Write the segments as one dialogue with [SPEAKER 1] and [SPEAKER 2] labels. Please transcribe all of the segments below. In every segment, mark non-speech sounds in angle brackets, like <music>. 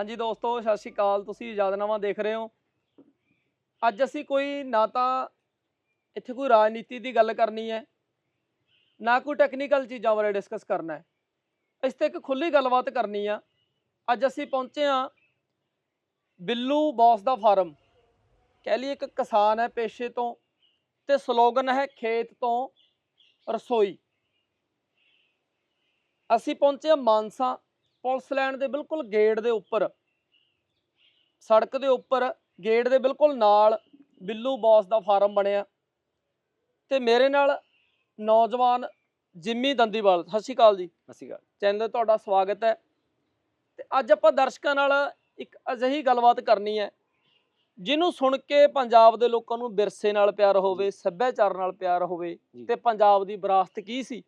[SPEAKER 1] ਹਾਂਜੀ ਦੋਸਤੋ, ਸਤਿ ਸ਼੍ਰੀ ਅਕਾਲ। ਤੁਸੀਂ ਯਾਦਨਾਮਾ ਦੇਖ ਰਹੇ ਹੋ। ਅੱਜ ਅਸੀਂ ਕੋਈ ਨਾ ਤਾਂ ਇੱਥੇ ਕੋਈ ਰਾਜਨੀਤੀ ਦੀ ਗੱਲ ਕਰਨੀ ਹੈ, ਨਾ ਕੋਈ ਟੈਕਨੀਕਲ ਚੀਜ਼ਾਂ ਬਾਰੇ ਡਿਸਕਸ ਕਰਨਾ ਹੈ। ਇਸ ਤੇ ਇੱਕ ਖੁੱਲੀ ਗੱਲਬਾਤ ਕਰਨੀ ਆ। ਅੱਜ ਅਸੀਂ ਪਹੁੰਚੇ ਆ ਬਿੱਲੂ ਬੌਸ ਦਾ ਫਾਰਮ। ਕਹਿ ਲਈ ਇੱਕ ਕਿਸਾਨ ਹੈ ਪੇਸ਼ੇ ਤੋਂ ਤੇ ਸਲੋਗਨ ਹੈ ਖੇਤ ਤੋਂ ਰਸੋਈ। ਅਸੀਂ ਪਹੁੰਚੇ ਹਾਂ ਮਾਨਸਾ ਪੁਲਿਸ ਲਾਈਨ ਦੇ ਬਿਲਕੁਲ ਗੇਟ ਦੇ ਉੱਪਰ। ਸੜਕ ਦੇ ਉੱਪਰ ਗੇਟ ਦੇ ਬਿਲਕੁਲ ਨਾਲ ਬਿੱਲੂ ਬੌਸ ਦਾ ਫਾਰਮ ਬਣਿਆ। ਤੇ ਮੇਰੇ ਨਾਲ ਨੌਜਵਾਨ ਜਿੰਮੀ ਦੰਦੀਵਾਲ ਸਤਿ ਸ਼੍ਰੀ ਅਕਾਲ ਜੀ।
[SPEAKER 2] ਸਤਿ ਸ਼੍ਰੀ ਅਕਾਲ।
[SPEAKER 1] ਚੈਨਲ ਤੇ ਤੁਹਾਡਾ ਸਵਾਗਤ ਹੈ। ਤੇ ਅੱਜ ਆਪਾਂ ਦਰਸ਼ਕਾਂ ਨਾਲ ਇੱਕ ਅਜਿਹੀ ਗੱਲਬਾਤ ਕਰਨੀ ਹੈ ਜਿਹਨੂੰ ਸੁਣ ਕੇ ਪੰਜਾਬ ਦੇ ਲੋਕਾਂ ਨੂੰ ਵਿਰਸੇ ਨਾਲ ਪਿਆਰ ਹੋਵੇ ਸੱਭਿਆਚਾਰ ਨਾਲ ਪਿਆਰ ਹੋਵੇ ਤੇ ਪੰਜਾਬ ਦੀ ਵਿਰਾਸਤ ਕੀ ਸੀ।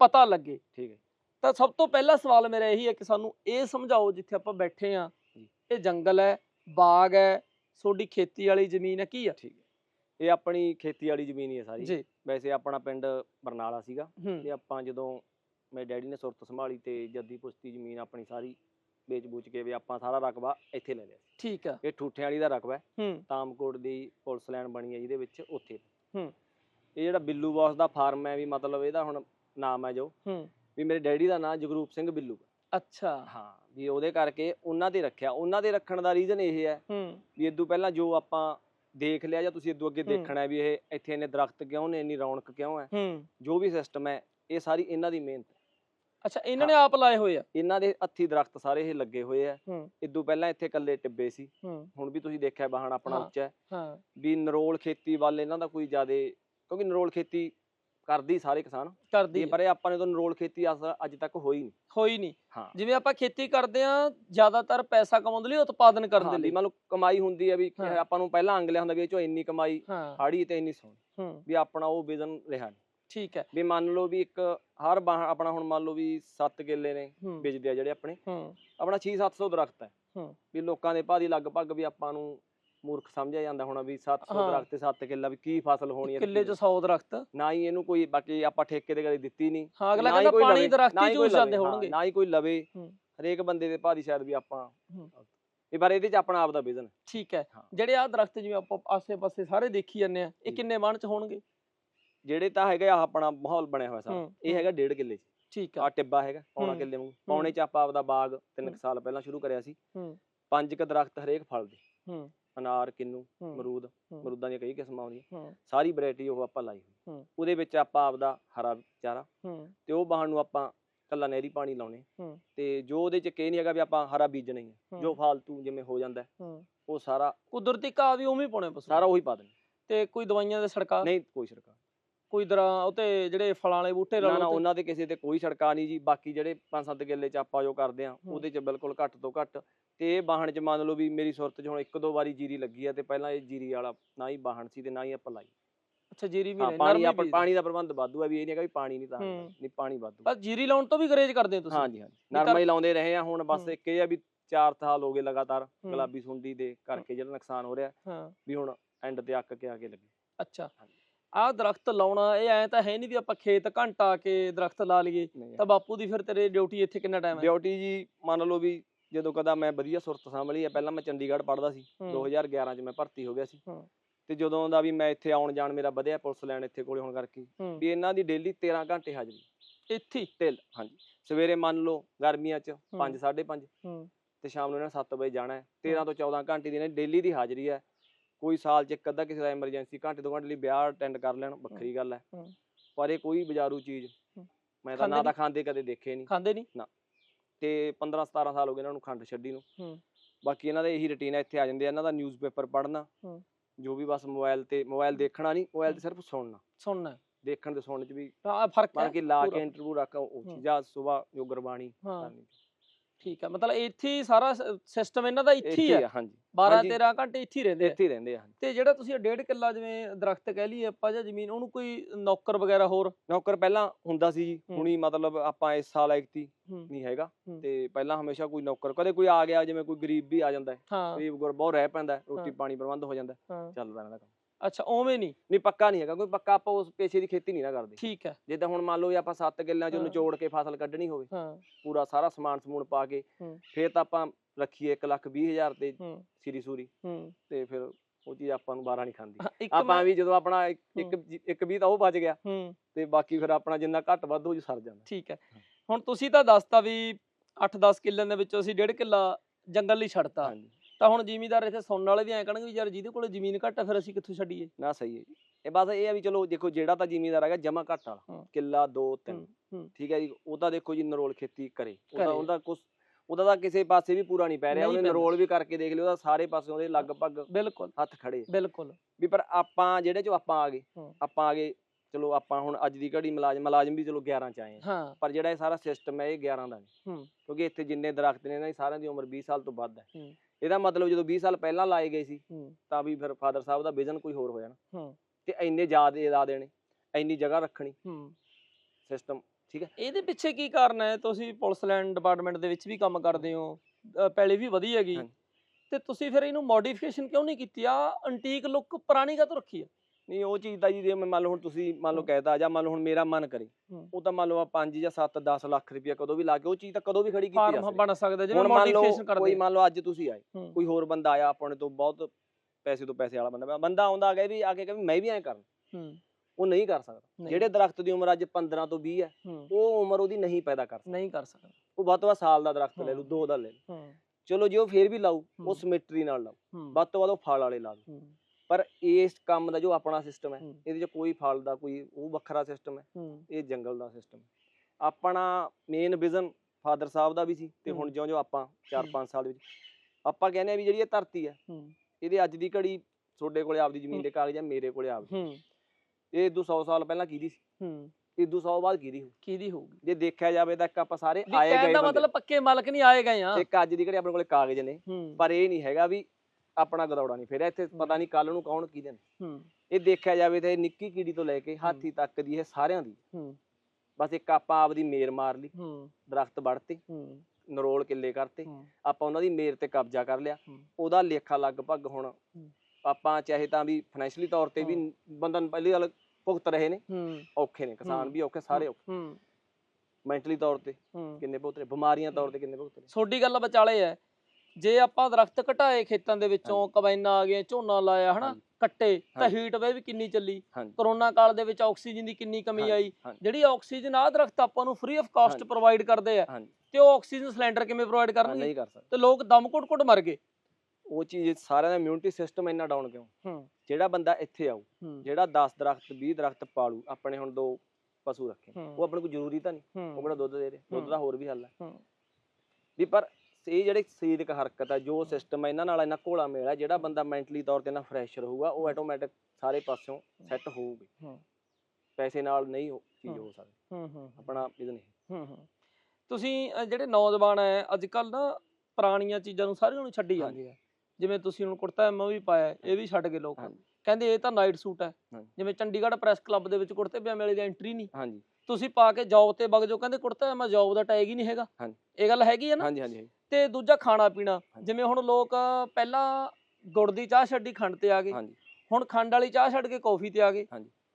[SPEAKER 1] ਪਤਾ ਲੱਗੇ।
[SPEAKER 2] ਠੀਕ ਹੈ।
[SPEAKER 1] ਤਾਂ ਸਭ ਤੋਂ ਪਹਿਲਾ ਸਵਾਲ ਮੇਰਾ ਇਹੀ ਹੈ ਕਿ ਸਾਨੂੰ ਇਹ ਸਮਝਾਓ ਜਿੱਥੇ ਆਪਾਂ ਬੈਠੇ ਆ। ਇਹ ਜੰਗਲ ਹੈ ਬਾਗ ਹੈ ਤੁਹਾਡੀ ਖੇਤੀ ਵਾਲੀ ਜ਼ਮੀਨ ਹੈ ਕੀ ਆ?
[SPEAKER 2] ਠੀਕ ਹੈ। ਇਹ ਆਪਣੀ ਖੇਤੀ ਵਾਲੀ ਜ਼ਮੀਨ ਹੀ ਹੈ ਸਾਰੀ।
[SPEAKER 1] ਜੀ।
[SPEAKER 2] ਵੈਸੇ ਆਪਣਾ ਪਿੰਡ ਬਰਨਾਲਾ ਸੀਗਾ
[SPEAKER 1] ਹੂੰ।
[SPEAKER 2] ਤੇ ਆਪਾਂ ਜਦੋਂ ਮੇਰੇ ਡੈਡੀ ਨੇ ਸੁਰਤ ਸੰਭਾਲੀ ਤੇ ਜੱਦੀ ਪੁਸ਼ਤੀ ਜ਼ਮੀਨ ਆਪਣੀ ਸਾਰੀ ਵੇਚ ਬੂਚ ਕੇ ਵੀ ਆਪਾਂ ਸਾਰਾ ਰਕਬਾ ਇੱਥੇ ਲੈ ਲਿਆ।
[SPEAKER 1] ਠੀਕ ਆ।
[SPEAKER 2] ਇਹ ਠੂਠਿਆਂ ਵਾਲੀ ਦਾ ਰਕਬਾ ਹੈ।
[SPEAKER 1] ਹੂੰ।
[SPEAKER 2] ਤਾਮਕੋਟ ਦੀ ਪੁਲਿਸ ਲਾਈਨ ਬਣੀ ਹੈ ਜਿਹਦੇ ਵਿੱਚ ਉੱਥੇ।
[SPEAKER 1] ਹੂੰ।
[SPEAKER 2] ਇਹ ਜਿਹੜਾ ਬਿੱਲੂ ਬੌਸ ਦਾ ਫਾਰਮ ਹੈ ਵੀ ਮਤਲਬ ਇਹਦਾ ਹੁਣ ਨਾਮ ਹੈ ਜੋ
[SPEAKER 1] ਹੂੰ।
[SPEAKER 2] ਵੀ ਮੇਰੇ ਡੈਡੀ ਦਾ ਨਾਮ ਜਗਰੂਪ ਸਿੰਘ ਬਿੱਲੂ ਹੈ।
[SPEAKER 1] ਅੱਛਾ।
[SPEAKER 2] ਹਾਂ ਵੀ ਉਹਦੇ ਕਰਕੇ ਉਹਨਾਂ ਤੇ ਰੱਖਿਆ। ਉਹਨਾਂ ਦੇ ਰੱਖਣ ਦਾ ਰੀਜ਼ਨ ਇਹ ਹੈ
[SPEAKER 1] ਹੂੰ।
[SPEAKER 2] ਵੀ ਇਦੋਂ ਪਹਿਲਾਂ ਜੋ ਆਪਾਂ ਦੇਖ ਲਿਆ ਜਾਂ ਤੁਸੀਂ ਇਦੋਂ ਅੱਗੇ। ਦੇਖਣਾ ਹੈ ਵੀ ਇਹ ਇੱਥੇ ਇੰਨੇ ਦਰਖਤ ਕਿਉਂ ਨੇ ਇੰਨੀ ਰੌਣਕ ਕਿਉਂ ਹੈ?
[SPEAKER 1] ਹੂੰ।
[SPEAKER 2] ਜੋ ਵੀ ਸਿਸਟਮ ਹੈ ਇਹ ਸਾਰੀ ਇਹਨਾਂ ਦੀ ਮਿਹਨਤ
[SPEAKER 1] ਅੱਛਾ ਇਹਨਾਂ ਨੇ ਆਪ ਲਾਏ ਹੋਏ ਆ?
[SPEAKER 2] ਇਹਨਾਂ ਦੇ ਹੱਥੀ ਦਰਖਤ ਸਾਰੇ ਇਹ ਲੱਗੇ ਹੋਏ ਆ। ਇਦੋਂ ਪਹਿਲਾਂ ਇੱਥੇ ਇਕੱਲੇ ਟਿੱਬੇ ਸੀ। ਹੁਣ ਵੀ ਤੁਸੀਂ ਦੇਖਿਆ ਬਾਹਣ ਆਪਣਾ। ਉੱਚਾ ਹਾਂ। ਵੀ ਨਰੋਲ ਖੇਤੀ ਵੱਲ ਇਹਨਾਂ ਦਾ ਕੋਈ ਜ਼ਿਆਦੇ ਕਿਉਂਕਿ ਨਰੋਲ ਖੇਤੀ ਕਰਦੀ ਸਾਰੇ ਕਿਸਾਨ।
[SPEAKER 1] ਕਰਦੀ।
[SPEAKER 2] ਪਰ ਇਹ ਆਪਾਂ ਨੇ ਤਾਂ ਨਰੋਲ ਖੇਤੀ ਅੱਜ ਤੱਕ ਹੋਈ ਨਹੀਂ।
[SPEAKER 1] ਹੋਈ ਨਹੀਂ। ਜਿਵੇਂ ਆਪਾਂ ਖੇਤੀ ਕਰਦੇ ਆ ਜ਼ਿਆਦਾਤਰ ਪੈਸਾ ਕਮਾਉਣ ਦੇ ਲਈ ਉਤਪਾਦਨ ਕਰਨ ਦੇ ਲਈ।
[SPEAKER 2] ਮੰਨ ਲਓ ਕਮਾਈ ਹੁੰਦੀ ਹੈ ਵੀ। ਆਪਾਂ ਨੂੰ ਪਹਿਲਾਂ ਅੰਗ ਲਿਆ ਹੁੰਦਾ ਵੀ ਇਹ ਚੋਂ ਇੰਨੀ ਕਮਾਈ ਹਾੜੀ ਤੇ ਇੰਨੀ ਸੋਹਣੀ।
[SPEAKER 1] ਹੂੰ।
[SPEAKER 2] ਵੀ ਆਪਣਾ ਉਹ ਵਿਜ਼ਨ ਰਿਹਾ
[SPEAKER 1] ਠੀਕ ਹੈ।
[SPEAKER 2] ਵੀ ਮੰਨ ਲਓ ਵੀ ਇੱਕ ਹਰ ਆਪਣਾ ਹੁਣ ਮੰਨ ਲਓ ਵੀ 7 ਕਿੱਲੇ ਨੇ ਵੇਚਦੇ ਆ ਜਿਹੜੇ ਆਪਣੇ। ਆਪਣਾ 6-700 ਦਰਖਤ ਹੈ।
[SPEAKER 1] ਹੂੰ।
[SPEAKER 2] ਵੀ ਲੋਕਾਂ ਦੇ ਭਾਅ ਦੀ ਲਗਭਗ ਵੀ ਆਪਾਂ ਨੂੰ ਮੂਰਖ ਸਮਝਿਆ ਜਾਂਦਾ ਹੋਣਾ ਵੀ 700
[SPEAKER 1] ਹਾਂ।
[SPEAKER 2] ਦਰਖਤ ਤੇ 7 ਕਿੱਲਾ ਵੀ ਕੀ ਫਸਲ ਹੋਣੀ ਹੈ ਤੇ
[SPEAKER 1] ਕਿੱਲੇ
[SPEAKER 2] ਕੀ
[SPEAKER 1] 'ਚ 100 ਦਰਖਤ।
[SPEAKER 2] ਨਾ ਹੀ ਇਹਨੂੰ ਕੋਈ ਬਾਕੀ ਆਪਾਂ ਠੇਕੇ ਤੇ ਕਦੇ ਦਿੱਤੀ ਨਹੀਂ।
[SPEAKER 1] ਹਾਂ ਅਗਲਾ
[SPEAKER 2] ਨਾ ਹੀ
[SPEAKER 1] ਕਹਿੰਦਾ
[SPEAKER 2] ਕੋਈ
[SPEAKER 1] ਪਾਣੀ
[SPEAKER 2] ਲਵੇ,
[SPEAKER 1] ਦਰਖਤ
[SPEAKER 2] ਨਾ
[SPEAKER 1] ਹੀ
[SPEAKER 2] ਹੀ ਕੋਈ
[SPEAKER 1] ਚੂਸ ਜਾਂਦੇ
[SPEAKER 2] ਲਵੇ, ਹਾਂ,
[SPEAKER 1] ਹੋਣਗੇ।
[SPEAKER 2] ਨਾ ਹੀ ਕੋਈ ਲਵੇ।
[SPEAKER 1] ਹੂੰ।
[SPEAKER 2] ਹਰੇਕ ਬੰਦੇ ਦੇ ਭਾਅ ਦੀ ਸ਼ਾਇਦ ਵੀ ਆਪਾਂ
[SPEAKER 1] ਹੂੰ।
[SPEAKER 2] ਇਹ ਪਰ ਇਹਦੇ ਚ ਆਪਣਾ ਆਪ ਦਾ ਵਿਜ਼ਨ
[SPEAKER 1] ਠੀਕ ਹੈ।
[SPEAKER 2] ਹਾਂ।
[SPEAKER 1] ਜਿਹੜੇ ਆ ਦਰਖਤ ਜਿਵੇਂ ਆਪਾਂ ਆਸੇ-ਪਾਸੇ ਸਾਰੇ ਦੇਖੀ ਜਾਂਦੇ ਆ ਇਹ
[SPEAKER 2] ਜੀ।
[SPEAKER 1] ਕਿੰਨੇ ਮਣ 'ਚ ਹੋਣਗੇ?
[SPEAKER 2] ਜਿਹੜੇ ਤਾਂ ਹੈਗੇ ਆ ਆਪਣਾ ਮਾਹੌਲ ਬਣਿਆ ਹੋਇਆ ਸਾਰਾ।
[SPEAKER 1] ਹੂੰ,
[SPEAKER 2] ਇਹ। ਹੈਗਾ 1.5 ਕਿੱਲੇ ਚ।
[SPEAKER 1] ਠੀਕ
[SPEAKER 2] ਆ
[SPEAKER 1] ਆ
[SPEAKER 2] ਟਿੱਬਾ ਹੈਗਾ ਪੌਣਾ
[SPEAKER 1] ਹੂੰ,
[SPEAKER 2] ਕਿੱਲੇ ਨੂੰ ਪੌਣੇ ਚ ਆਪਾਂ ਆਪਦਾ ਬਾਗ ਤਿੰਨ
[SPEAKER 1] ਹੂੰ।
[SPEAKER 2] ਸਾਲ ਪਹਿਲਾਂ ਸ਼ੁਰੂ ਕਰਿਆ ਸੀ।
[SPEAKER 1] ਹੂੰ।
[SPEAKER 2] ਪੰਜ ਕ ਦਰਖਤ ਹਰੇਕ ਫਲ ਦੇ।
[SPEAKER 1] ਹੂੰ।
[SPEAKER 2] ਅਨਾਰ ਕਿੰਨੂ
[SPEAKER 1] ਹੂੰ,
[SPEAKER 2] ਅਮਰੂਦਾਂ ਦੀਆਂ ਕਈ ਕਿਸਮਾਂ ਆਉਂਦੀਆਂ ਸਾਰੀ ਵੈਰਾਈਟੀ ਉਹ ਆਪਾਂ ਲਾਈ ਹੋਈ। ਉਹਦੇ ਵਿੱਚ ਆਪਾਂ ਆਪਦਾ ਹਰਾ ਚਾਰਾ ਤੇ ਉਹ ਬਾਹਣ ਨੂੰ ਆਪਾਂ ਕੱਲਾ ਨਹਿਰੀ ਪਾਣੀ ਲਾਉਣੇ। ਤੇ ਜੋ ਉਹਦੇ ਚ ਕੇ ਨਹੀਂ ਹੈਗਾ ਵੀ ਆਪਾਂ ਹਰਾ ਬੀਜਣਾ ਹੀ ਹੈ। ਜੋ ਫਾਲਤੂ ਜਿਵੇਂ ਹੋ ਜਾਂਦਾ ਉਹ ਸਾਰਾ
[SPEAKER 1] ਕੁਦਰਤੀ ਘਾਹ ਵੀ ਉਵੇਂ ਹੀ ਪਾਉਣੇ ਪਸੂ।
[SPEAKER 2] ਸਾਰਾ ਉਹੀ ਪਾ ਦੇਣਾ।
[SPEAKER 1] ਤੇ ਕੋਈ ਦਵਾਈਆਂ ਦੇ ਛੜਕਾ
[SPEAKER 2] ਨਹੀਂ ਕੋਈ ਛੜਕਾ
[SPEAKER 1] ਕੋਈ ਦਰਾਂ ਉਤੇ ਜਿਹੜੇ ਫਲਾਂ ਵਾਲੇ ਬੂਟੇ ਲਾ
[SPEAKER 2] ਨਾ ਨਾ
[SPEAKER 1] ਲਓ ਤੇ-
[SPEAKER 2] ਉਹਨਾਂ ਦੇ ਕਿਸੇ ਤੇ ਕੋਈ ਛੜਕਾ ਨਹੀਂ ਜੀ। ਬਾਕੀ ਜਿਹੜੇ 5-7 ਕਿੱਲੇ ਚ ਆਪਾਂ ਜੋ ਕਰਦੇ ਆ। ਉਹਦੇ ਚ ਬਿਲਕੁਲ ਘੱਟ ਤੋਂ ਘੱਟ ਤੇ ਇਹ ਬਾਹਣ ਚ ਮੰਨ ਲਓ ਵੀ ਮੇਰੀ ਸੁਰਤ ਚ ਹੁਣ ਇੱਕ ਦੋ ਵਾਰੀ ਜੀਰੀ ਲੱਗੀ ਆ ਤੇ ਪਹਿਲਾਂ ਇਹ ਜੀਰੀ ਵਾਲਾ ਨਾ ਹੀ ਬਾਹਣ ਸੀ ਤੇ ਨਾ ਹੀ ਆਪਾਂ ਲਾਈ।
[SPEAKER 1] ਅੱਛਾ ਜੀਰੀ ਵੀ
[SPEAKER 2] ਹਾਂ ਪਾਣੀ ਆਪਾਂ ਪਾਣੀ ਦਾ ਪ੍ਰਬੰਧ ਵਾਧੂ ਆ ਵੀ ਇਹ ਨਹੀਂ ਹੈਗਾ ਵੀ ਪਾਣੀ ਨਹੀਂ ਤਾਂ। ਨਹੀਂ ਪਾਣੀ ਵਾਧੂ।
[SPEAKER 1] ਬਸ ਜੀਰੀ ਲਾਉਣ ਤੋਂ ਵੀ ਗਰੇਜ ਕਰਦੇ ਹੋ ਤੁਸੀਂ?
[SPEAKER 2] ਹਾਂਜੀ ਹਾਂਜੀ। ਨਰਮਾ ਹੀ ਲਾਉਂਦੇ ਰਹੇ ਆ ਹੁਣ ਬਸ। ਇੱਕ ਇਹ ਆ ਵੀ 4 ਸਾਲ ਹੋ ਗਏ ਲਗਾਤਾਰ ਗੁਲਾਬੀ ਸੁੰਡੀ ਦੇ ਕਰਕੇ ਜਿਹੜਾ ਨੁਕਸਾਨ ਹੋ ਰਿਹਾ ਵੀ ਹੁਣ ਐਂਡ ਤੇ ਅੱਕ ਕੇ ਆ ਕੇ ਲੱਗੇ।
[SPEAKER 1] ਅੱਛਾ। ਆਹ ਦਰਖਤ ਲਾਉਣਾ ਇਹ ਐ ਤਾਂ ਹੈ ਨਹੀਂ ਵੀ ਆਪਾਂ ਖੇਤ ਘੰਟਾ ਕੇ ਦਰਖਤ ਲਾ ਲਈਏ ਤਾਂ ਬਾਪੂ ਦੀ ਫਿਰ ਤੇਰੇ ਡਿਊਟੀ ਇੱਥੇ ਕਿੰਨਾ ਟਾਈਮ ਹੈ?
[SPEAKER 2] ਡਿਊਟੀ ਜੀ ਮੰਨ ਲਓ ਵੀ ਜਦੋਂ ਕਦਾ ਮੈਂ ਵਧੀਆ ਸੁਰਤ ਸੰਭਲੀ ਆ ਪਹਿਲਾਂ ਮੈਂ ਚੰਡੀਗੜ੍ਹ ਪੜ੍ਹਦਾ ਸੀ
[SPEAKER 1] ਹੂੰ,
[SPEAKER 2] 2011 ਚ ਮੈਂ ਭਰਤੀ ਹੋ ਗਿਆ ਸੀ। ਤੇ ਜਦੋਂ ਦਾ ਵੀ ਮੈਂ ਇੱਥੇ ਆਉਣ ਜਾਣ ਮੇਰਾ ਵਧਿਆ ਪੁਲਿਸ ਲਾਈਨ ਇੱਥੇ ਕੋਲੇ ਹੋਣ ਕਰਕੇ ਵੀ ਇਹਨਾਂ ਦੀ ਡੇਲੀ 13 ਘੰਟੇ ਹਾਜ਼ਰੀ।
[SPEAKER 1] ਇੱਥੇ?
[SPEAKER 2] ਤੇ ਹਾਂਜੀ ਸਵੇਰੇ ਮੰਨ ਲਓ ਗਰਮੀਆਂ ਚ
[SPEAKER 1] ਹੂੰ,
[SPEAKER 2] 5 5:30
[SPEAKER 1] ਹੂੰ।
[SPEAKER 2] ਤੇ ਸ਼ਾਮ ਨੂੰ ਇਹਨਾਂ 7 ਵਜੇ ਜਾਣਾ ਹੈ। 13 ਤੋਂ 14 ਘੰਟੇ ਦੀ ਇਹਨਾਂ ਡੇਲੀ ਦੀ ਹਾਜ਼ਰੀ ਹੈ। ਕੋਈ ਸਾਲ ਚ ਇੱਕ ਅੱਧਾ ਕਿਸੇ ਦਾ ਐਮਰਜੈਂਸੀ ਘੰਟੇ ਦੋ ਘੰਟੇ ਲਈ ਵਿਆਹ ਅਟੈਂਡ ਕਰ ਲੈਣ ਵੱਖਰੀ ਗੱਲ ਹੈ। ਪਰ ਇਹ ਕੋਈ ਬਾਜ਼ਾਰੂ ਚੀਜ਼। ਮੈਂ ਤਾਂ ਨਾ ਤਾਂ? ਖਾਂਦੇ ਕਦੇ ਦੇਖੇ ਨਹੀਂ
[SPEAKER 1] ਖਾਂਦੇ ਨਹੀਂ
[SPEAKER 2] ਤੇ 15 17 ਸਾਲ ਹੋ ਗਏ ਇਹਨਾਂ ਨੂੰ ਖੰਡ ਛੱਡੀ ਨੂੰ
[SPEAKER 1] ਹੂੰ।
[SPEAKER 2] ਬਾਕੀ ਇਹਨਾਂ ਦਾ ਇਹੀ ਰੁਟੀਨ ਹੈ ਇੱਥੇ ਆ ਜਾਂਦੇ ਆ ਇਹਨਾਂ ਦਾ ਨਿਊਜ਼ਪੇਪਰ ਪੜ੍ਹਨਾ
[SPEAKER 1] ਹੂੰ।
[SPEAKER 2] ਜੋ ਵੀ ਬਸ ਮੋਬਾਈਲ ਤੇ ਮੋਬਾਈਲ ਦੇਖਣਾ ਨਹੀਂ ਮੋਬਾਈਲ ਤੇ ਸਿਰਫ ਸੁਣਨਾ
[SPEAKER 1] ਸੁਣਨਾ।
[SPEAKER 2] ਦੇਖਣ ਤੇ ਸੁਣਨ ਚ ਵੀ
[SPEAKER 1] ਹਾਂ ਫ਼ਰਕ ਹੈ
[SPEAKER 2] ਮਤਲਬ ਕਿ ਲਾ। ਕੇ ਇੰਟਰਵਿਊ ਰੱਖ ਉਹ। ਚੀਜ਼ਾਂ ਸਵੇਰ ਜੋ ਗੁਰਬਾਣੀ
[SPEAKER 1] ਹਾਂ ਠੀਕ ਹੈ ਮਤਲਬ ਇੱਥੇ ਹੀ ਸਾਰਾ ਸਿਸਟਮ ਇਹਨਾਂ ਦਾ ਇੱਥੇ ਹੀ
[SPEAKER 2] ਆ, ਹਾਂਜੀ
[SPEAKER 1] 12
[SPEAKER 2] ਹਾਂਜੀ।
[SPEAKER 1] 13 ਘੰਟੇ ਇੱਥੇ ਹੀ ਰਹਿੰਦੇ ਆ
[SPEAKER 2] ਇੱਥੇ ਹੀ ਰਹਿੰਦੇ ਆ।
[SPEAKER 1] ਤੇ ਜਿਹੜਾ ਤੁਸੀਂ ਇਹ ਡੇਢ ਕਿੱਲਾ ਜਿਵੇਂ ਦਰਖਤ ਕਹਿ ਲਈਏ ਆਪਾਂ ਜਾਂ ਜ਼ਮੀਨ ਉਹਨੂੰ ਕੋਈ ਨੌਕਰ ਵਗੈਰਾ ਹੋਰ
[SPEAKER 2] ਨੌਕਰ ਪਹਿਲਾਂ ਹੁੰਦਾ ਸੀ ਜੀ। ਹੁਣੀ ਮਤਲਬ ਆਪਾਂ ਇਸ ਸਾਲ ਐਕਤੀ ਨਹੀਂ ਹੈਗਾ। ਤੇ ਪਹਿਲਾਂ ਹਮੇਸ਼ਾ ਕੋਈ ਨੌਕਰ ਕਦੇ ਕੋਈ ਆ ਗਿਆ ਜਿਵੇਂ ਕੋਈ ਗਰੀਬ ਵੀ ਆ ਜਾਂਦਾ ਹੈ ਗਰੀਬ ਗੁਰ ਬਹੁਤ ਰਹਿ ਪੈਂਦਾ ਰੋਟੀ। ਪਾਣੀ ਪ੍ਰਬੰਧ ਹੋ ਜਾਂਦਾ ਚੱਲਦਾ ਇਹਨਾਂ ਦਾ ਕੰਮ
[SPEAKER 1] ਅੱਛਾ ਉਵੇਂ ਨਹੀਂ।
[SPEAKER 2] ਨਹੀਂ ਪੱਕਾ ਨਹੀਂ ਹੈਗਾ ਕੋਈ ਪੱਕਾ ਆਪਾਂ ਉਸ ਪੇਸ਼ੇ ਦੀ ਖੇਤੀ ਨਹੀਂ ਨਾ ਕਰਦੇ।
[SPEAKER 1] ਠੀਕ ਹੈ।
[SPEAKER 2] ਜਿੱਦਾਂ ਹੁਣ ਮੰਨ ਲਓ ਜੇ ਆਪਾਂ 7 ਕਿੱਲਿਆਂ ਚੋਂ
[SPEAKER 1] ਹਾਂ।
[SPEAKER 2] ਨਿਚੋੜ ਕੇ ਫਸਲ ਕੱਢਣੀ ਹੋਵੇ
[SPEAKER 1] ਹਾਂ।
[SPEAKER 2] ਪੂਰਾ ਸਾਰਾ ਸਮਾਨ ਸਮੂਨ ਪਾ ਕੇ
[SPEAKER 1] ਹੂੰ।
[SPEAKER 2] ਫੇਰ ਤਾਂ ਆਪਾਂ ਰੱਖੀਏ 1 ਲੱਖ 20 ਹਜ਼ਾਰ ਤੇ
[SPEAKER 1] ਹੂੰ।
[SPEAKER 2] ਸਿਰੀ ਸੂਰੀ।
[SPEAKER 1] ਹੂੰ।
[SPEAKER 2] ਤੇ ਫਿਰ ਉਹ ਚੀਜ਼ ਆਪਾਂ ਨੂੰ ਬਾਰਾ ਨਹੀਂ ਖਾਂਦੀ। ਆਪਾਂ ਵੀ ਜਦੋਂ ਆਪਣਾ ਇੱਕ ਇੱਕ ਜੀ- ਵੀ ਤਾਂ ਉਹ ਬਚ ਗਿਆ।
[SPEAKER 1] ਹੂੰ।
[SPEAKER 2] ਤੇ ਬਾਕੀ ਫਿਰ ਆਪਣਾ ਜਿੰਨਾ ਘੱਟ ਵੱਧ ਉਹ 'ਚ ਸਰ ਜਾਂਦਾ।
[SPEAKER 1] ਠੀਕ ਹੈ। ਹੁਣ ਤੁਸੀਂ ਤਾਂ ਦੱਸਤਾ ਵੀ 8-10 ਕਿੱਲਿਆਂ ਦੇ ਵਿੱਚੋਂ ਅਸੀਂ ਡੇਢ ਕਿੱਲਾ ਜੰਗਲ ਲਈ ਛੱਡਤਾ। ਤਾਂ ਹੁਣ ਜ਼ਿਮੀਦਾਰ ਇੱਥੇ ਸੁਣਨ ਵਾਲੇ ਵੀ ਐਂ ਕਹਿਣਗੇ ਵੀ ਯਾਰ ਜਿਹਦੇ ਕੋਲ ਜ਼ਮੀਨ ਘੱਟ ਆ ਫਿਰ ਅਸੀਂ ਕਿੱਥੋਂ ਛੱਡੀਏ
[SPEAKER 2] ਨਾ ਸਹੀ ਹੈ ਜੀ ਇਹ ਬਸ ਇਹ ਆ ਵੀ ਚਲੋ ਦੇਖੋ ਜਿਹੜਾ ਤਾਂ ਜ਼ਿਮੀਦਾਰ ਹੈਗਾ ਜਮਾ ਘੱਟ ਵਾਲਾ
[SPEAKER 1] ਹੂੰ।
[SPEAKER 2] ਕਿੱਲਾ 2 3
[SPEAKER 1] ਹੂੰ, ਹੂੰ।
[SPEAKER 2] ਠੀਕ ਹੈ ਜੀ ਉਹ ਤਾਂ ਦੇਖੋ ਜੀ ਨਰੋਲ ਖੇਤੀ ਕਰੇ ਉਹਦਾ
[SPEAKER 1] ਕਰੇ।
[SPEAKER 2] ਉਹਦਾ ਕੁਛ ਉਹਦਾ ਤਾਂ ਕਿਸੇ ਪਾਸੇ ਵੀ ਪੂਰਾ ਨਹੀਂ ਪੈ ਰਿਹਾ
[SPEAKER 1] ਨਹੀਂ
[SPEAKER 2] ਉਹਨੇ
[SPEAKER 1] ਪੈਂਦਾ।
[SPEAKER 2] ਨਰੋਲ ਵੀ ਕਰਕੇ ਦੇਖ ਲਿਓ ਉਹਦਾ ਸਾਰੇ ਪਾਸੇ ਉਹਦੇ ਲਗਭਗ
[SPEAKER 1] ਬਿਲਕੁਲ
[SPEAKER 2] ਹੱਥ ਖੜੇ।
[SPEAKER 1] ਬਿਲਕੁਲ
[SPEAKER 2] ਵੀ ਪਰ ਆਪਾਂ ਜਿਹੜੇ ਚੋਂ ਆਪਾਂ ਆ ਗਏ
[SPEAKER 1] ਹੂੰ।
[SPEAKER 2] ਆਪਾਂ ਆ ਗਏ ਚਲੋ ਆਪਾਂ ਹੁਣ ਅੱਜ ਦੀ ਘੜੀ ਮੁਲਾਜ਼ਮ ਮੁਲਾਜ਼ਮ ਵੀ ਚਲੋ 11 ਚ ਆਏ ਆ।
[SPEAKER 1] ਹਾਂ।
[SPEAKER 2] ਪਰ ਜਿਹੜਾ ਇਹ ਸਾਰਾ ਸਿਸਟਮ ਹੈ ਇਹ 11 ਦਾ ਨਹੀਂ।
[SPEAKER 1] ਹੂੰ।
[SPEAKER 2] ਕਿਉਂਕਿ ਇੱਥੇ ਜਿੰਨੇ ਦਰਖਤ ਨੇ ਇਹਨਾਂ ਦੀ ਸਾਰਿਆਂ ਦੀ ਉਮਰ 20 ਸਾਲ ਤੋਂ ਵੱਧ ਹੈ।
[SPEAKER 1] ਹੂੰ।
[SPEAKER 2] ਇਹਦਾ ਮਤਲਬ ਜਦੋਂ 20 ਸਾਲ ਪਹਿਲਾਂ ਲਾਏ ਗਏ ਸੀ ਤਾਂ ਵੀ ਫਿਰ ਫਾਦਰ ਸਾਹਿਬ ਦਾ ਵਿਜ਼ਨ ਕੋਈ ਹੋਰ ਨਾ
[SPEAKER 1] ਹੂੰ।
[SPEAKER 2] ਤੇ ਇੰਨੇ ਜ਼ਿਆਦਾ ਇਦਾ ਦੇਣੇ ਇੰਨੀ ਜਗ੍ਹਾ ਰੱਖਣੀ।
[SPEAKER 1] ਹੂੰ।
[SPEAKER 2] ਸਿਸਟਮ ਠੀਕ ਹੈ?
[SPEAKER 1] ਇਹਦੇ ਪਿੱਛੇ ਕੀ ਕਾਰਨ ਹੈ? ਤੁਸੀਂ ਪੁਲਿਸ ਲੈਂਡ ਡਿਪਾਰਟਮੈਂਟ ਦੇ ਵਿੱਚ ਵੀ ਕੰਮ ਕਰਦੇ ਹੋ। ਪੈਲੀ ਵੀ ਵਧੀਆ ਹੈਗੀ। ਤੇ ਤੁਸੀਂ ਫਿਰ ਇਹਨੂੰ ਮੋਡੀਫਿਕੇਸ਼ਨ ਕਿਉਂ ਨਹੀਂ ਕੀਤੀ? ਆ ਐਂਟੀਕ ਲੁੱਕ ਪੁਰਾਣੀ ਕਾ ਰੱਖੀ ਆ
[SPEAKER 2] ਨਹੀਂ ਉਹ ਚੀਜ਼ ਤਾਂ ਜੀ ਜੇ ਮੰਨ ਲਓ ਹੁਣ ਤੁਸੀਂ ਮੰਨ ਲਓ। ਕਹਿਤਾ ਜਾਂ ਮੰਨ ਲਓ ਹੁਣ ਮੇਰਾ ਮਨ ਕਰੇ। ਉਹ ਤਾਂ ਮੰਨ ਲਓ 5 ਜਾਂ 7 10 ਲੱਖ ਰੁਪਇਆ ਕਦੋਂ ਵੀ ਲਾ ਕੇ ਉਹ ਚੀਜ਼ ਤਾਂ ਕਦੋਂ ਵੀ ਖੜੀ ਕੀਤੀ ਜਾ
[SPEAKER 1] ਫਾਰਮ
[SPEAKER 2] ਸਕਦੀ
[SPEAKER 1] ਬਣ ਸਕਦਾ ਜਿਵੇਂ ਮੋਡੀਫਿਕੇਸ਼ਨ ਕਰਦੇ
[SPEAKER 2] ਕੋਈ
[SPEAKER 1] ਆ।
[SPEAKER 2] ਮੰਨ ਲਓ ਅੱਜ ਤੁਸੀਂ ਆਏ ਕੋਈ ਹੋਰ ਬੰਦਾ ਆਇਆ ਆਪਣੇ ਤੋਂ ਬਹੁਤ ਪੈਸੇ ਤੋਂ ਪੈਸੇ ਵਾਲਾ ਬੰਦਾ ਬੰਦਾ ਆਉਂਦਾ ਆ ਗਿਆ ਵੀ ਆ ਕੇ ਕਹੇ ਮੈਂ ਵੀ ਐਂ ਕਰਨਾ ਉਹ ਨਹੀਂ ਕਰ ਸਕਦਾ। ਜਿਹੜੇ ਦਰਖਤ ਦੀ ਉਮਰ ਅੱਜ 15 ਤੋਂ 20 ਹੈ ਉਹ ਉਮਰ ਉਹਦੀ ਨਹੀਂ ਪੈਦਾ ਕਰ ਸਕਦਾ।
[SPEAKER 1] ਨਹੀਂ ਕਰ ਸਕਦਾ।
[SPEAKER 2] ਉਹ ਵੱਧ ਤੋਂ ਵੱਧ ਸਾਲ ਦਾ ਦਰਖਤ ਲੈ ਲਓ। ਦੋ ਦਾ ਲੈ ਲਓ ਚਲੋ ਜੇ ਉਹ ਫੇਰ ਵੀ ਲਾਊ। ਉਹ ਸਿਮੈਟਰੀ ਨਾਲ ਲਾਊ ਵੱਧ ਤੋਂ ਵੱਧ ਉਹ ਫਲ ਵਾਲੇ ਲਾ ਲਓ ਪਰ ਇਸ ਕੰਮ ਦਾ ਜੋ ਆਪਣਾ ਸਿਸਟਮ ਹੈ ਇਹਦੇ 'ਚ ਕੋਈ ਫਲ ਦਾ ਕੋਈ ਉਹ ਵੱਖਰਾ ਸਿਸਟਮ ਹੈ ਇਹ ਜੰਗਲ ਦਾ ਸਿਸਟਮ ਆਪਣਾ ਮੇਨ ਵਿਜ਼ਨ ਫਾਦਰ ਸਾਹਿਬ ਦਾ ਵੀ ਸੀ ਤੇ ਹੁਣ। ਜਿਉਂ-ਜਿਉਂ ਆਪਾਂ 4-5
[SPEAKER 1] ਹੂੰ।
[SPEAKER 2] ਸਾਲ ਦੇ ਵਿੱਚ ਆਪਾਂ ਕਹਿੰਦੇ ਆ ਵੀ ਜਿਹੜੀ ਇਹ ਧਰਤੀ ਹੈ ਇਹਦੇ ਅੱਜ ਦੀ ਘੜੀ ਤੁਹਾਡੇ ਕੋਲੇ ਆਪਦੀ ਜ਼ਮੀਨ ਦੇ ਕਾਗਜ਼ ਆ ਮੇਰੇ ਕੋਲੇ ਆਪਦੀ। ਇਹ 100 ਸਾਲ ਪਹਿਲਾਂ ਕਿਹਦੀ ਸੀ?
[SPEAKER 1] ਹੂੰ,
[SPEAKER 2] ਇਦੋਂ 100 ਬਾਅਦ ਕਿਹਦੀ ਹੋਊ?
[SPEAKER 1] ਕਿਹਦੀ ਹੋਊਗੀ?
[SPEAKER 2] ਜੇ ਦੇਖਿਆ ਜਾਵੇ ਤਾਂ ਇੱਕ ਆਪਾਂ ਸਾਰੇ ਆਏ ਗਏ
[SPEAKER 1] ਦਾ ਮਤਲਬ ਪੱਕੇ ਮਾਲਕ ਨਹੀਂ ਆਏ ਗਏ ਆ।
[SPEAKER 2] ਇੱਕ ਅੱਜ ਦੀ ਘੜੀ ਆਪਣੇ ਕੋਲੇ ਕਾਗਜ਼ ਨੇ ਪਰ ਇਹ ਨਹੀਂ ਹੈਗਾ ਵੀ ਆਪਣਾ ਗਦੌੜਾ ਨਹੀਂ। ਫੇਰਿਆ ਇੱਥੇ ਪਤਾ ਨਹੀਂ ਕੱਲ ਨੂੰ ਕੌਣ ਨੇ
[SPEAKER 1] ਹੂੰ,
[SPEAKER 2] ਇਹ ਦੇਖਿਆ ਜਾਵੇ ਤਾਂ ਇਹ ਨਿੱਕੀ ਕੀੜੀ ਤੋਂ ਲੈ ਕੇ ਹਾਥੀ ਤੱਕ ਦੀ ਇਹ ਸਾਰਿਆਂ ਦੀ।
[SPEAKER 1] ਹੂੰ,
[SPEAKER 2] ਬਸ ਇੱਕ ਆਪਾਂ ਆਪਦੀ ਮੇਰ ਮਾਰ ਲਈ।
[SPEAKER 1] ਹੂੰ,
[SPEAKER 2] ਦਰਖਤ ਵੜਤੇ
[SPEAKER 1] ਹੂੰ,
[SPEAKER 2] ਨਰੋਲ ਕਿੱਲੇ ਕਰਤੇ। ਆਪਾਂ ਉਹਨਾਂ ਦੀ ਮੇਰ ਤੇ ਕਬਜ਼ਾ ਕਰ ਲਿਆ। ਉਹਦਾ ਲੇਖਾ ਲਗਭਗ ਹੁਣ ਆਪਾਂ ਚਾਹੇ ਤਾਂ ਵੀ ਫਾਈਨੈਂਸ਼ਲੀ ਤੌਰ ਤੇ ਵੀ ਬੰਦਾ ਨੂੰ ਪਹਿਲੀ ਗੱਲ ਭੁਗਤ ਰਹੇ ਨੇ। ਔਖੇ ਨੇ ਕਿਸਾਨ। ਵੀ ਔਖੇ ਸਾਰੇ ਔਖੇ। ਮੈਂਟਲੀ ਤੌਰ ਤੇ। ਕਿੰਨੇ ਭੁਗਤ ਰਹੇ ਬਿਮਾਰੀਆਂ ਤੌਰ ਤੇ ਕਿੰਨੇ ਭੁਗਤ ਰਹੇ।
[SPEAKER 1] ਛੋਟੀ ਗੱਲ ਵਿਚਾਲੇ ਹੈ ਜੇ ਆਪਾਂ ਦਰਖਤ ਘਟਾਏ ਖੇਤਾਂ ਦੇ ਵਿੱਚੋਂ ਕਬਾਈਨਾਂ ਆ ਗਈਆਂ ਝੋਨਾ ਲਾਇਆ ਹਨਾ। ਕੱਟੇ ਤਾਂ। ਹੀਟ ਵੇਵ ਕਿੰਨੀ ਚੱਲੀ? ਕਰੋਨਾ ਕਾਲ ਦੇ ਵਿੱਚ ਆਕਸੀਜਨ ਦੀ ਕਿੰਨੀ ਕਮੀ ਆਈ। ਜਿਹੜੀ ਆਕਸੀਜਨ ਆ ਦਰਖਤ ਆਪਾਂ ਨੂੰ ਫ੍ਰੀ ਆਫ ਕਾਸਟ। ਪ੍ਰੋਵਾਈਡ ਕਰਦੇ ਆ। ਤੇ ਉਹ ਆਕਸੀਜਨ ਸਿਲੰਡਰ ਕਿਵੇਂ ਪ੍ਰੋਵਾਈਡ ਕਰਨਗੇ?
[SPEAKER 2] ਨਹੀਂ ਕਰ ਸਕਦੇ।
[SPEAKER 1] ਤੇ ਲੋਕ ਦਮ ਘੁੱਟ-ਘੁੱਟ ਮਰ ਗਏ।
[SPEAKER 2] ਉਹ ਚੀਜ਼ ਸਾਰਿਆਂ ਦਾ ਇਮਿਊਨਿਟੀ ਸਿਸਟਮ ਇੰਨਾ ਡਾਊਨ ਕਿਉਂ? ਜਿਹੜਾ ਬੰਦਾ ਇੱਥੇ ਆਊ ਜਿਹੜਾ 10 ਦਰਖਤ 20 ਦਰਖਤ ਪਾਲੂ ਆਪਣੇ ਹੁਣ ਦੋ ਪਸ਼ੂ ਰੱਖੇ ਉਹ ਆਪਣੇ ਕੋਲ ਜ਼ਰੂਰੀ ਤਾਂ ਨਹੀਂ। ਉਹ ਕਿਹੜਾ ਦੁੱਧ ਦੇ ਰਹੇ ਦੁੱਧ। ਦਾ ਹੋਰ ਵੀ ਹੱਲ ਹੂੰ। ਵੀ ਪਰ ਇਹ ਜਿਹੜੇ ਸਰੀਰਕ ਹਰਕਤ ਹੈ ਜੋ ਸਿਸਟਮ ਹੈ ਇਹਨਾਂ ਨਾਲ ਇੰਨਾ ਘੋਲਾ ਮੇਲ ਹੈ ਜਿਹੜਾ ਬੰਦਾ ਮੈਂਟਲੀ ਤੌਰ ਤੇ ਨਾ ਫਰੈਸ਼ ਰਹੂਗਾ ਉਹ ਆਟੋਮੈਟਿਕ ਸਾਰੇ ਪਾਸਿਓਂ ਸੈੱਟ ਹੋਊਗੀ। ਪੈਸੇ ਨਾਲ ਨਹੀਂ ਹੋ- ਚੀਜ਼
[SPEAKER 1] ਹੂੰ।
[SPEAKER 2] ਸਕਦੀ।
[SPEAKER 1] ਹੂੰ ਹੂੰ
[SPEAKER 2] ਆਪਣਾ ਬਿਜ਼ਨਸ
[SPEAKER 1] ਹੂੰ ਹੂੰ। ਤੁਸੀਂ ਜਿਹੜੇ ਨੌਜਵਾਨ ਹੈ ਅੱਜ ਕੱਲ ਨਾ ਪੁਰਾਣੀਆਂ ਚੀਜ਼ਾਂ ਨੂੰ ਸਾਰਿਆਂ ਨੂੰ ਛੱਡੀ। ਜਾਂਦੇ ਆ। ਜਿਵੇਂ ਤੁਸੀਂ ਹੁਣ ਕੁੜਤਾ ਐਮ ਵੀ ਪਾਇਆ ਇਹ ਵੀ ਛੱਡ ਗਏ ਲੋਕ। ਕਹਿੰਦੇ ਇਹ ਤਾਂ ਨਾਈਟ ਸੂਟ ਹੈ। ਜਿਵੇਂ ਚੰਡੀਗੜ੍ਹ ਪ੍ਰੈਸ ਕਲੱਬ ਦੇ ਵਿੱਚ ਕੁੜਤੇ ਪਜਾਮੇ ਵਾਲੀ ਦੀ ਐਂਟਰੀ ਨਹੀਂ।
[SPEAKER 2] ਹਾਂਜੀ।
[SPEAKER 1] ਤੁਸੀਂ ਪਾ ਕੇ ਜੌਬ ਤੇ ਵਗ ਜਾਓ ਕਹਿੰਦੇ ਕੁੜਤਾ ਮੈਂ ਜੌਬ ਦਾ ਟੈਗ ਹੀ ਨਹੀਂ ਹੈਗਾ। ਇਹ ਗੱਲ ਹੈਗੀ ਹੈ ਨਾ
[SPEAKER 2] ਹਾਂਜੀ ਹਾਂਜੀ
[SPEAKER 1] ਤੇ ਦੂਜਾ ਖਾਣਾ ਪੀਣਾ। ਜਿਵੇਂ ਹੁਣ ਲੋਕ ਪਹਿਲਾਂ ਗੁੜ ਦੀ ਚਾਹ ਛੱਡੀ ਖੰਡ ਤੇ ਆ ਗਏ ਹੁਣ ਖੰਡ ਵਾਲੀ ਚਾਹ ਛੱਡ ਕੇ ਕੌਫੀ ਤੇ ਆ ਗਏ।